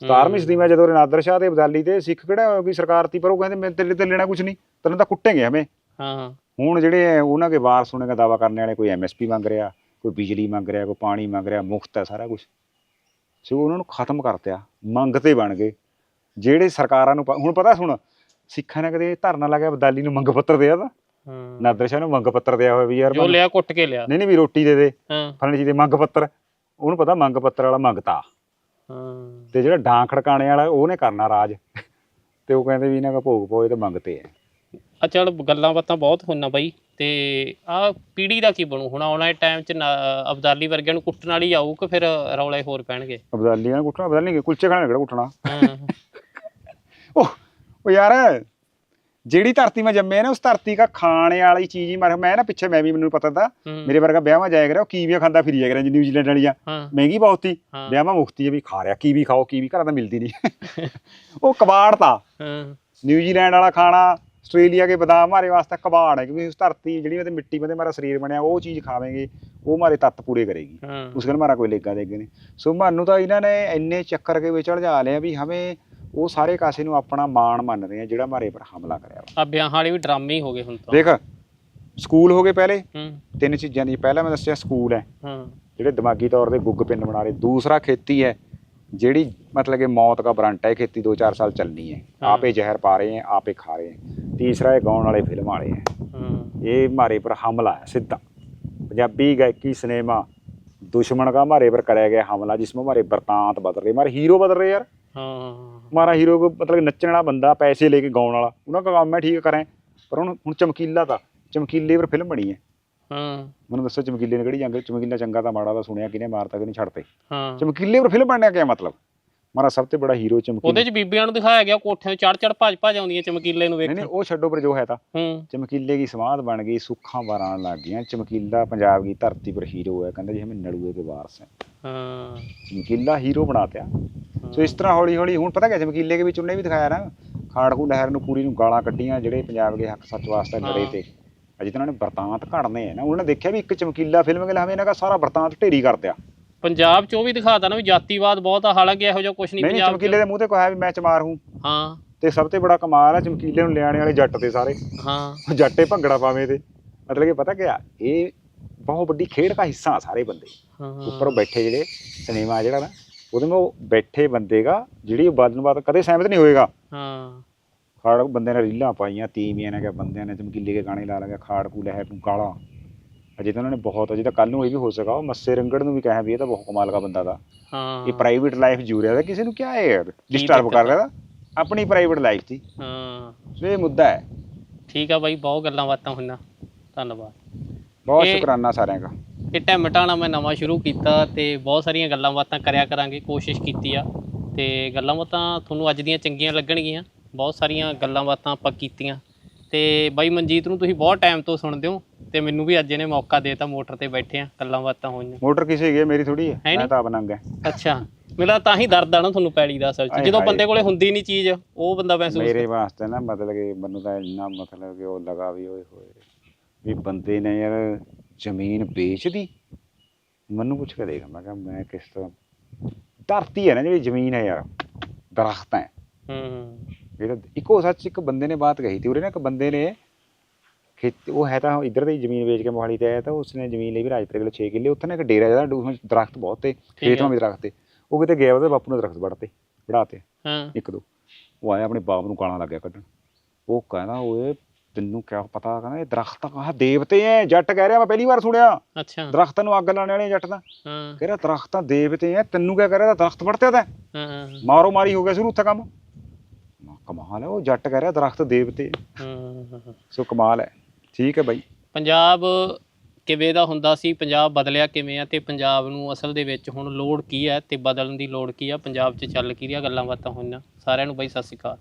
17ਵੀਂ ਸਦੀ ਮੈਂ ਜਦੋਂ ਨਾਦਰ ਸ਼ਾਹ ਦੇ ਅਬਦਾਲੀ ਤੇ ਸਿੱਖ ਕਿਹੜਾ ਕੋਈ ਸਰਕਾਰ ਤੀ ਪਰ ਉਹ ਕਹਿੰਦੇ ਮੈਂ ਤੇਰੇ ਤੇ ਲੈਣਾ ਕੁਛ ਨਹੀਂ। ਤੈਨੂੰ ਤਾਂ ਕੁੱਟेंगे ਹਮੇ ਹਾਂ ਹਾਂ। ਹੁਣ ਜਿਹੜੇ ਉਹਨਾਂ ਦੇ ਵਾਰਸ ਹੋਣੇ ਦਾ ਦਾਵਾ ਕਰਨ ਵਾਲੇ ਕੋਈ ਐਮਐਸਪੀ ਮੰਗ ਰਿਹਾ ਕੋਈ ਬਿਜਲੀ ਮੰਗ ਰਿਹਾ ਕੋਈ ਪਾਣੀ ਮੰਗ ਰਿਹਾ ਮੁਫਤ ਹੈ ਸਾਰਾ ਕੁਝ ਸੋ ਉਹਨਾਂ ਨੂੰ ਖਤਮ ਕਰਤਿਆ ਮੰਗਤੇ ਬਣ ਗਏ। ਜਿਹੜੇ ਸਰਕਾਰਾਂ ਨੂੰ ਹੁਣ ਪਤਾ ਸੁਣ ਸਿੱਖਾਂ ਨੇ ਕਦੇ ਧਰਨਾ ਲਗਾਇਆ ਬਦਾਲੀ ਨੂੰ ਮੰਗ ਪੱਤਰ ਦਿਆ ਤਾਂ? ਹਾਂ। ਨਾਦਰ ਸ਼ਾਹ ਨੂੰ ਮੰਗ ਪੱਤਰ ਦਿਆ ਹੋਇਆ ਵੀ ਯਾਰ ਜੋ ਲਿਆ ਕੁੱਟ ਕੇ ਲਿਆ। ਨਹੀਂ ਨਹੀਂ ਵੀ ਰੋਟੀ ਦੇ ਦੇ। ਹਾਂ। ਫਲਣੀ ਚੀਜ਼ ਦੇ ਮੰਗ ਪੱਤਰ। ਉਹਨੂੰ ਪਤਾ ਮੰਗ ਪੱਤਰ ਵਾਲਾ ਮੰਗਤਾ। ਹਾਂ। ਤੇ ਜਿਹੜਾ ਡਾਂ ਖੜਕਾਣੇ ਵਾਲਾ ਉਹਨੇ ਕਰਨਾ ਰਾਜ। ਤੇ ਉਹ ਕਹਿੰਦੇ ਵੀ ਇਹਨਾਂ ਦਾ ਭੋਗ ਪੋਏ ਤੇ ਮੰਗਤੇ ਹੈ ਆ ਚਲ ਗੱਲਾਂ ਬਾਤਾਂ ਬਹੁਤ ਹੋਣਾ ਬਾਈ। ਤੇ ਆ ਪੀੜੀ ਦਾ ਕੀ ਬਣੂ? ਹੁਣ ਆਉਣ ਵਾਲੇ ਟਾਈਮ 'ਚ ਅਬਦਾਲੀ ਵਰਗਿਆਂ ਨੂੰ ਕੁੱਟਣ ਵਾਲੀ ਆਊ ਕਿ ਫਿਰ ਰੌਲੇ ਹੋਰ ਪੈਣਗੇ? ਅਬਦਾਲੀਆਂ ਨੂੰ ਕੁੱਟਣਾ? ਬਦਲ ਨਹੀਂ ਕੁਲਚੇ ਖਾਣੇ ਕਿਹੜਾ ਕੁੱਟਣਾ। ਉਹ ਯਾਰ। ਜਿਹੜੀ ਧਰਤੀ ਮੈਂ ਜੰਮਿਆ ਨਾ ਉਸ ਧਰਤੀ ਦਾ ਖਾਣੇ ਵਾਲੀ ਚੀਜ਼ ਹੀ ਮਰ ਮੈਂ ਨਾ ਪਿੱਛੇ ਮੈਂ ਵੀ ਮੈਨੂੰ ਪਤਾ ਤਾਂ ਮੇਰੇ ਵਰਗਾ ਵਿਆਹਾਂ ਜਾਇਆ ਕਰਿਆ ਉਹ ਕੀਵੀਆਂ ਖਾਂਦਾ ਫਿਰੀ ਜਾਇਆ ਕਰਿਆ ਜੀ ਨਿਊਜ਼ੀਲੈਂਡ ਵਾਲੀਆਂ। ਮਹਿੰਗੀ ਬਹੁਤ ਹਾਂ। ਵਿਆਹਾਂ ਮੁਫਤੀ ਵੀ ਖਾ ਰਿਆ ਕੀਵੀ ਖਾਓ ਕੀਵੀ ਘਰਾਂ ਤਾਂ ਮਿਲਦੀ ਨਹੀਂ। *laughs* ਉਹ ਕਬਾੜ ਤਾਂ। ਨਿਊਜ਼ੀਲੈਂਡ ਵਾਲਾ ਖਾਣਾ ਆਸਟ੍ਰੇਲੀਆ ਕੇ ਬਦਾਮ ਮਾਰੇ ਵਾਸਤੇ ਕਬਾੜ ਹੈ ਕਿਉਂਕਿ ਉਸ ਧਰਤੀ ਜਿਹੜੀ ਉਹਦੇ ਮਿੱਟੀ ਉਹਦੇ ਮਾਰਾ ਸਰੀਰ ਬਣਿਆ ਉਹ ਚੀਜ਼ ਖਾਵੇਂਗੇ ਉਹ ਮਾਰੇ ਤੱਤ ਪੂਰੇ ਕਰੇਗੀ। ਉਸ ਗੱਲ ਮਾਰਾ ਕੋਈ ਲੇਗਾ ਦੇਗੇ ਨਹੀਂ। ਸੋ ਮਾਨੂੰ ਤਾਂ ਇਹਨਾਂ ਨੇ ਇੰਨੇ ਚੱਕਰ ਕੇ ਵਿੱਚ ਉਲਝਾ ਲਿਆ ਵੀ ਹਮੇ ਉਹ ਸਾਰੇ ਕਾਸੇ ਨੂੰ ਆਪਣਾ ਮਾਣ ਮੰਨ ਰਹੇ ਆ ਜਿਹੜਾ ਮਾਰੇ ਪਰ ਹਮਲਾ ਕਰਿਆ ਆ ਵਿਆਹਾਂ ਵਾਲੇ ਵੀ ਡਰਾਮੇ ਹੋ ਗਏ ਹੁਣ ਤਾਂ। ਦੇਖ ਸਕੂਲ ਹੋ ਗਏ ਪਹਿਲੇ? ਤਿੰਨ ਚੀਜ਼ਾਂ ਦੀ ਪਹਿਲਾ ਮੈਂ ਦੱਸਿਆ ਸਕੂਲ ਹੈ। ਜਿਹੜੇ ਦਿਮਾਗੀ ਤੌਰ ਤੇ ਗੁੱਗ ਪਿੰਨ ਬਣਾ ਰਹੇ। ਦੂਸਰਾ ਖੇਤੀ ਹੈ ਜਿਹੜੀ ਮਤਲਬ ਕਿ ਮੌਤ ਦਾ ਬਰੰਟ ਹੈ ਖੇਤੀ 2-4 ਸਾਲ ਚੱਲਣੀ ਹੈ। ਆਪੇ ਜ਼ਹਿਰ ਪਾ ਰਹੇ ਹੈ ਆਪੇ ਖਾ ਰਹੇ ਹੈ। ਤੀਸਰਾ ਇਹ ਗਾਉਣ ਵਾਲੇ ਫਿਲਮ ਵਾਲੇ ਹੈ। ਇਹ ਮਾਰੇ ਪਰ ਹਮਲਾ ਹੈ ਸਿੱਧਾ। ਪੰਜਾਬੀ ਗਾਇਕੀ ਸਿਨੇਮਾ ਦੁਸ਼ਮਣ ਦਾ ਮਾਰੇ ਪਰ ਕਰਿਆ ਗਿਆ ਹਮਲਾ ਜਿਸ ਵਿੱਚ ਮਾਰੇ ਬਰਤਾਂਤ ਬਦਲ ਰਹੇ। ਮਾਰੇ ਹੀਰੋ ਬਦਲ ਰਹੇ ਯਾਰ। ਹਾਂ। ਮਾਰਾ ਹੀਰੋ ਕੋ ਮਤਲਬ ਨੱਚਣ ਵਾਲਾ ਬੰਦਾ ਪੈਸੇ ਲੈ ਕੇ ਗਾਉਣ ਵਾਲਾ ਉਹਨਾਂ ਦਾ ਕੰਮ ਹੈ ਠੀਕ ਕਰਾਂ। ਪਰ ਹੁਣ ਹੁਣ ਚਮਕੀਲਾ ਤਾਂ ਚਮਕੀਲੇ ਪਰ ਫਿਲਮ ਬਣੀ ਹੈ। ਹਾਂ। ਮੈਨੂੰ ਦੱਸੋ ਚਮਕੀਲੇ ਨੇ ਕਿਹੜੀ ਜੰਗ ਚਮਕੀਲਾ ਚੰਗਾ ਤਾਂ ਮਾੜਾ ਦਾ ਸੁਣਿਆ ਕਿਨੇ ਮਾਰਤਾ ਕਿ ਨਹੀਂ ਛੱਡਤੇ। ਹਾਂ। ਚਮਕੀਲੇ ਪਰ ਫਿਲਮ ਬਣਨਿਆ ਕਿਆ ਮਤਲਬ? ਮਾਰਾ ਸਭ ਤੋਂ ਬੜਾ ਹੀਰੋ ਚਮਕੀਲਾ। ਉਹਦੇ 'ਚ ਬੀਬੀਆਂ ਨੂੰ ਦਿਖਾਇਆ ਗਿਆ ਕੋਠਿਆਂ ਚੜ ਚੜ ਭੱਜ ਭੱਜ ਆਉਂਦੀਆਂ ਚਮਕੀਲੇ ਨੂੰ ਵੇਖ ਨਹੀਂ ਉਹ ਛੱਡੋ ਪਰ ਜੋ ਹੈ ਤਾਂ। ਹੂੰ। ਚਮਕੀਲੇ ਦੀ ਸਮਾਧ ਬਣ ਗਈ ਸੁੱਖਾਂ ਵਾਰਾਂ ਲੱਗ ਗਈਆਂ। ਚਮਕੀਲਾ ਪੰਜਾਬ ਦੀ ਧਰਤੀ ਪਰ ਹੀਰੋ ਹੈ ਕਹਿੰਦਾ ਜੀ ਹਮੇ ਨੜੂਏ ਕੇ ਵਾਰਸ ਹੈ। ਹਾਂ। ਚਮਕੀਲਾ ਹੀਰੋ ਬਣਾਤਿਆ ਸੋ ਇਸ ਤਰ੍ਹਾਂ ਹੌਲੀ ਹੌਲੀ ਹੁਣ ਪਤਾ ਕਿਆ ਚਮਕੀਲੇ ਦੇ ਵਿੱਚ ਉਹਨੇ ਵੀ ਦਿਖਾਇਆ ਨਾ ਖਾੜਕੂ ਲਹਿਰ ਨੂੰ ਪੂਰੀ ਨੂੰ ਗਾਲਾਂ ਕੱਢੀਆਂ ਜਿਹੜੇ ਪੰਜਾਬ ਦੇ ਹੱਕ ਸੱਚ ਵਾਸਤੇ ਲੜੇ। ਤੇ। ਅਜੇ ਤਾਂ ਉਹਨਾਂ ਨੇ ਵਰਤਾਂਤ ਘੜਨੇ ਆ ਨਾ। ਉਹਨਾਂ ਨੇ ਦੇਖਿਆ ਵੀ ਇੱਕ ਚਮਕੀਲਾ ਫਿਲਮ ਕੇ ਲਾਵੇਂ ਇਹਨਾਂ ਦਾ ਸਾਰਾ ਵਰਤਾਂਤ ਢੇਰੀ ਕਰ ਦਿਆ। ਪੰਜਾਬ 'ਚ ਉਹ ਵੀ ਦਿਖਾਤਾ ਨਾ ਵੀ ਜਾਤੀਵਾਦ ਬਹੁਤ ਆ ਹਾਲਾਂਕਿ ਇਹੋ ਜਿਹਾ ਕੁਝ ਨਹੀਂ ਪੰਜਾਬ 'ਚ। ਚਮਕੀਲੇ ਦੇ ਮੂੰਹ ਤੇ ਕਹਾ ਵੀ ਮੈਂ ਚਮਾਰ ਹੂੰ। ਹਾਂ। ਤੇ ਸਭ ਤੋਂ ਬੜਾ ਕਮਾਲ ਹੈ ਚਮਕੀਲੇ ਨੂੰ ਲਿਆਣੇ ਵਾਲੇ ਜੱਟ ਤੇ ਸਾਰੇ। ਹਾਂ। ਜੱਟੇ ਭੰਗੜਾ ਪਾਵੇਂ ਤੇ ਮਤਲਬ ਕਿ ਪਤਾ ਕਿਆ ਇਹ ਬਹੁਤ ਵੱਡੀ ਖੇਡ ਦਾ ਹਿੱਸਾ ਆ ਸਾਰੇ ਬੰਦੇ। ਹਾਂ ਉੱਪਰ ਬੈਠੇ ਜਿਹੜੇ ਸਿਨੇਮਾ ਜਿਹੜਾ ਨਾ ਉਹਦੇ ਵਿੱਚ ਉਹ ਬੈਠੇ ਬੰਦੇਗਾ ਜਿਹੜੀ ਉਹ ਬਾਦਨ ਬਾਦ ਕਦੇ ਸਹਿਮਤ ਨਹੀਂ ਹੋਏਗਾ। ਹਾਂ। ਖਾੜ ਬੰਦੇ ਨੇ ਰੀਲਾਂ ਪਾਈਆਂ ਤੀਵੀਆਂ ਨੇ ਕਿ ਬੰਦਿਆਂ ਨੇ ਚਮਕੀਲੇ ਕੇ ਗਾਣੇ ਲਾ ਲਗਾ ਖਾੜਕੂ ਲਹਿਰ ਨੂੰ ਗਾਲਾਂ ਅਜੇ ਤਾਂ ਉਹਨਾਂ ਨੇ ਬਹੁਤ ਅਜੇ ਤਾਂ ਕੱਲ ਨੂੰ ਇਹ ਵੀ ਹੋ ਸਕਾ ਉਹ ਮੱਸੇ ਰੰਗੜ ਨੂੰ ਵੀ ਕਹਾਂ ਵੀ ਇਹ ਤਾਂ ਬਹੁਤ ਕਮਾਲ ਦਾ ਬੰਦਾ ਦਾ ਹਾਂ। ਇਹ ਪ੍ਰਾਈਵੇਟ ਲਾਈਫ ਜੂ ਰਿਹਾ ਦਾ ਕਿਸੇ ਨੂੰ ਕੀ ਹੈ ਯਾਰ? ਡਿਸਟਰਬ ਕਰ ਰਿਹਾ ਦਾ ਆਪਣੀ ਪ੍ਰਾਈਵੇਟ ਲਾਈਫ ਸੀ ਹਾਂ। ਸੋ ਇਹ ਮੁੱਦਾ ਹੈ। ਠੀਕ ਆ ਬਾਈ ਬਹੁਤ ਗੱਲਾਂ ਬਾਤਾਂ ਹੋਈਆਂ। ਧੰਨਵਾਦ। ਬਹੁਤ ਸ਼ੁਕਰਾਨਾ ਸਾਰਿਆਂ ਦਾ। ਇਹ ਟਾਈਮ ਮਟਾਣਾ ਮੈਂ ਨਵਾਂ ਸ਼ੁਰੂ ਕੀਤਾ ਤੇ ਬਹੁਤ ਸਾਰੀਆਂ ਗੱਲਾਂ ਬਾਤਾਂ ਕਰਿਆ ਕਰਾਂਗੇ ਕੋਸ਼ਿਸ਼ ਕੀਤੀ ਆ। ਤੇ ਗੱਲਾਂ ਬਾਤਾਂ ਤੁਹਾਨੂੰ ਅੱਜ ਦੀਆਂ ਚੰਗੀਆਂ ਲੱਗਣਗੀਆਂ। ਬਹੁਤ ਸਾਰੀਆਂ ਗੱਲਾਂ ਬਾਤਾਂ ਆਪਾਂ ਕੀਤੀਆਂ। ਤੇ ਬਾਈ ਮਨਜੀਤ ਨੂੰ ਤੁਸੀਂ ਬਹੁਤ ਟਾਈਮ ਤੋਂ ਸੁਣਦੇ ਹੋ। ਤੇ ਮੈਨੂੰ ਵੀ ਅੱਜ ਇਹਨੇ ਮੌਕਾ ਦੇਤਾ ਮੋਟਰ ਤੇ ਬੈਠੇ ਆ ਗੱਲਾਂ ਬਾਤਾਂ ਹੋਈਆਂ। ਮੋਟਰ ਕਿਸੇ ਗਈ ਮੇਰੀ ਥੋੜੀ ਹੈ ਹੈ ਨੀ? ਮੈਂ ਤਾਂ ਆਪ ਨੰਗ ਹੈ। ਅੱਛਾ ਮੇਰਾ ਤਾਂ ਹੀ ਦਰਦ ਆ ਨਾ ਤੁਹਾਨੂੰ ਪੈੜੀ ਦਾ ਅਸਲ 'ਚ। ਆਏ ਜਦੋਂ ਹਾਏ। ਬੰਦੇ ਕੋਲੇ ਹੁੰਦੀ ਨਹੀਂ ਚੀਜ਼ ਉਹ ਬੰਦਾ ਮਹਿਸੂਸ ਮੇਰੇ ਵਾਸਤੇ ਨਾ ਮਤਲਬ ਕਿ ਮੈਨੂੰ ਤਾਂ ਇੰਨਾ ਮਤਲਬ ਕਿ ਉਹ ਲਗਾ ਵੀ ਓਏ ਹੋਏ ਵੀ ਬੰਦੇ ਨੇ ਯਾਰ ਜ਼ਮੀਨ ਵੇਚਦੀ। ਮੈਨੂੰ ਪੁੱਛ ਕੇ ਦੇਖ ਮੈਂ ਕਿਹਾ ਮੈਂ ਕਿਸ ਤਰ੍ਹਾਂ ਧਰਤੀ ਹੈ ਨਾ ਜਿਹੜੀ ਜ਼ਮੀਨ ਹੈ ਯਾਰ ਦਰਖਤ ਹੈ। ਹੂੰ। ਇਹ ਤਾਂ ਇੱਕੋ ਸੱਚ ਇੱਕ ਬੰਦੇ ਨੇ ਬਾਤ ਕਹੀ ਤੀ ਉਰੇ ਨਾ ਇੱਕ ਬੰਦੇ ਨੇ ਖੇਤ ਉਹ ਹੈ ਤਾਂ ਇੱਧਰ ਦੀ ਜ਼ਮੀਨ ਵੇਚ ਕੇ ਮੋਹਾਲੀ ਤੇ ਆਇਆ ਤਾਂ ਉਸਨੇ ਜ਼ਮੀਨ ਲਈ ਵੀ ਰਾਜਪੁਰੇ ਕੋਲ 6 ਕਿੱਲੇ ਉੱਥੇ ਨਾ ਇੱਕ ਡੇਰਾ ਜਿਹੜਾ ਡੂ- ਦਰਖਤ ਬਹੁਤ ਤੇ ਖੇਤ। ਵਿੱਚ ਦਰਖਤ ਤੇ ਉਹ ਕਿਤੇ ਗਿਆ ਉਹਦੇ ਬਾਪੂ ਨੇ ਦਰਖਤ ਵੜਤੇ ਵੜਾਤੇ। ਹਾਂ। ਇੱਕ ਦੋ ਉਹ ਆਇਆ ਆਪਣੇ ਬਾਪ ਨੂੰ ਗਾਲਾਂ ਲੱਗਿਆ ਕੱਢਣ। ਉਹ ਕਹਿੰਦਾ ਓਏ ਤੈਨੂੰ ਕਿਆ ਪਤਾ? ਕਹਿੰਦਾ ਇਹ ਦਰਖਤ ਕਹਾ ਦੇਵਤੇ ਐ ਜੱਟ ਕਹਿ ਰਿਹਾ ਮੈਂ ਪਹਿਲੀ ਵਾਰ ਸੁਣਿਆ। ਅੱਛਾ। ਦਰਖਤ ਨੂੰ ਅੱਗ ਲਾਣੇ ਵਾਲੇ ਜੱਟ ਦਾ ਹਾਂ। ਕਹਿ ਰਿਹਾ ਦਰਖਤ ਦੇਵਤੇ ਐ ਤੈਨੂੰ ਕਿਆ ਕਹਿ ਰਿਹਾ ਦਰਖਤ ਵੜਤਿਆ ਤਾਂ। ਹਾਂ, ਹਾਂ ਮਾਰੋ ਮਾਰੀ ਹੋ ਗਿਆ ਸ਼ੁਰੂ ਉੱਥੇ ਕੰਮ। ਕਮਾਲ ਹੈ ਉਹ ਜੱਟ ਕਹਿ ਰਿਹਾ ਦਰਖਤ ਦੇਵਤੇ ਹਾਂ। ਸੋ ਕਮਾਲ ਹੈ। ਠੀਕ ਹੈ ਬਾਈ। ਪੰਜਾਬ ਕਿਵੇਂ ਦਾ ਹੁੰਦਾ ਸੀ? ਪੰਜਾਬ ਬਦਲਿਆ ਕਿਵੇਂ ਆ? ਤੇ ਪੰਜਾਬ ਨੂੰ ਅਸਲ ਦੇ ਵਿੱਚ ਹੁਣ ਲੋੜ ਕੀ ਹੈ? ਤੇ ਬਦਲਣ ਦੀ ਲੋੜ ਕੀ ਆ? ਪੰਜਾਬ 'ਚ ਚੱਲ ਕੀ ਰਹੀਆਂ ਗੱਲਾਂ ਬਾਤਾਂ ਹੋਈਆਂ। ਸਾਰਿਆਂ ਨੂੰ ਬਾਈ ਸਤਿ ਸ਼੍ਰੀ ਅਕਾਲ।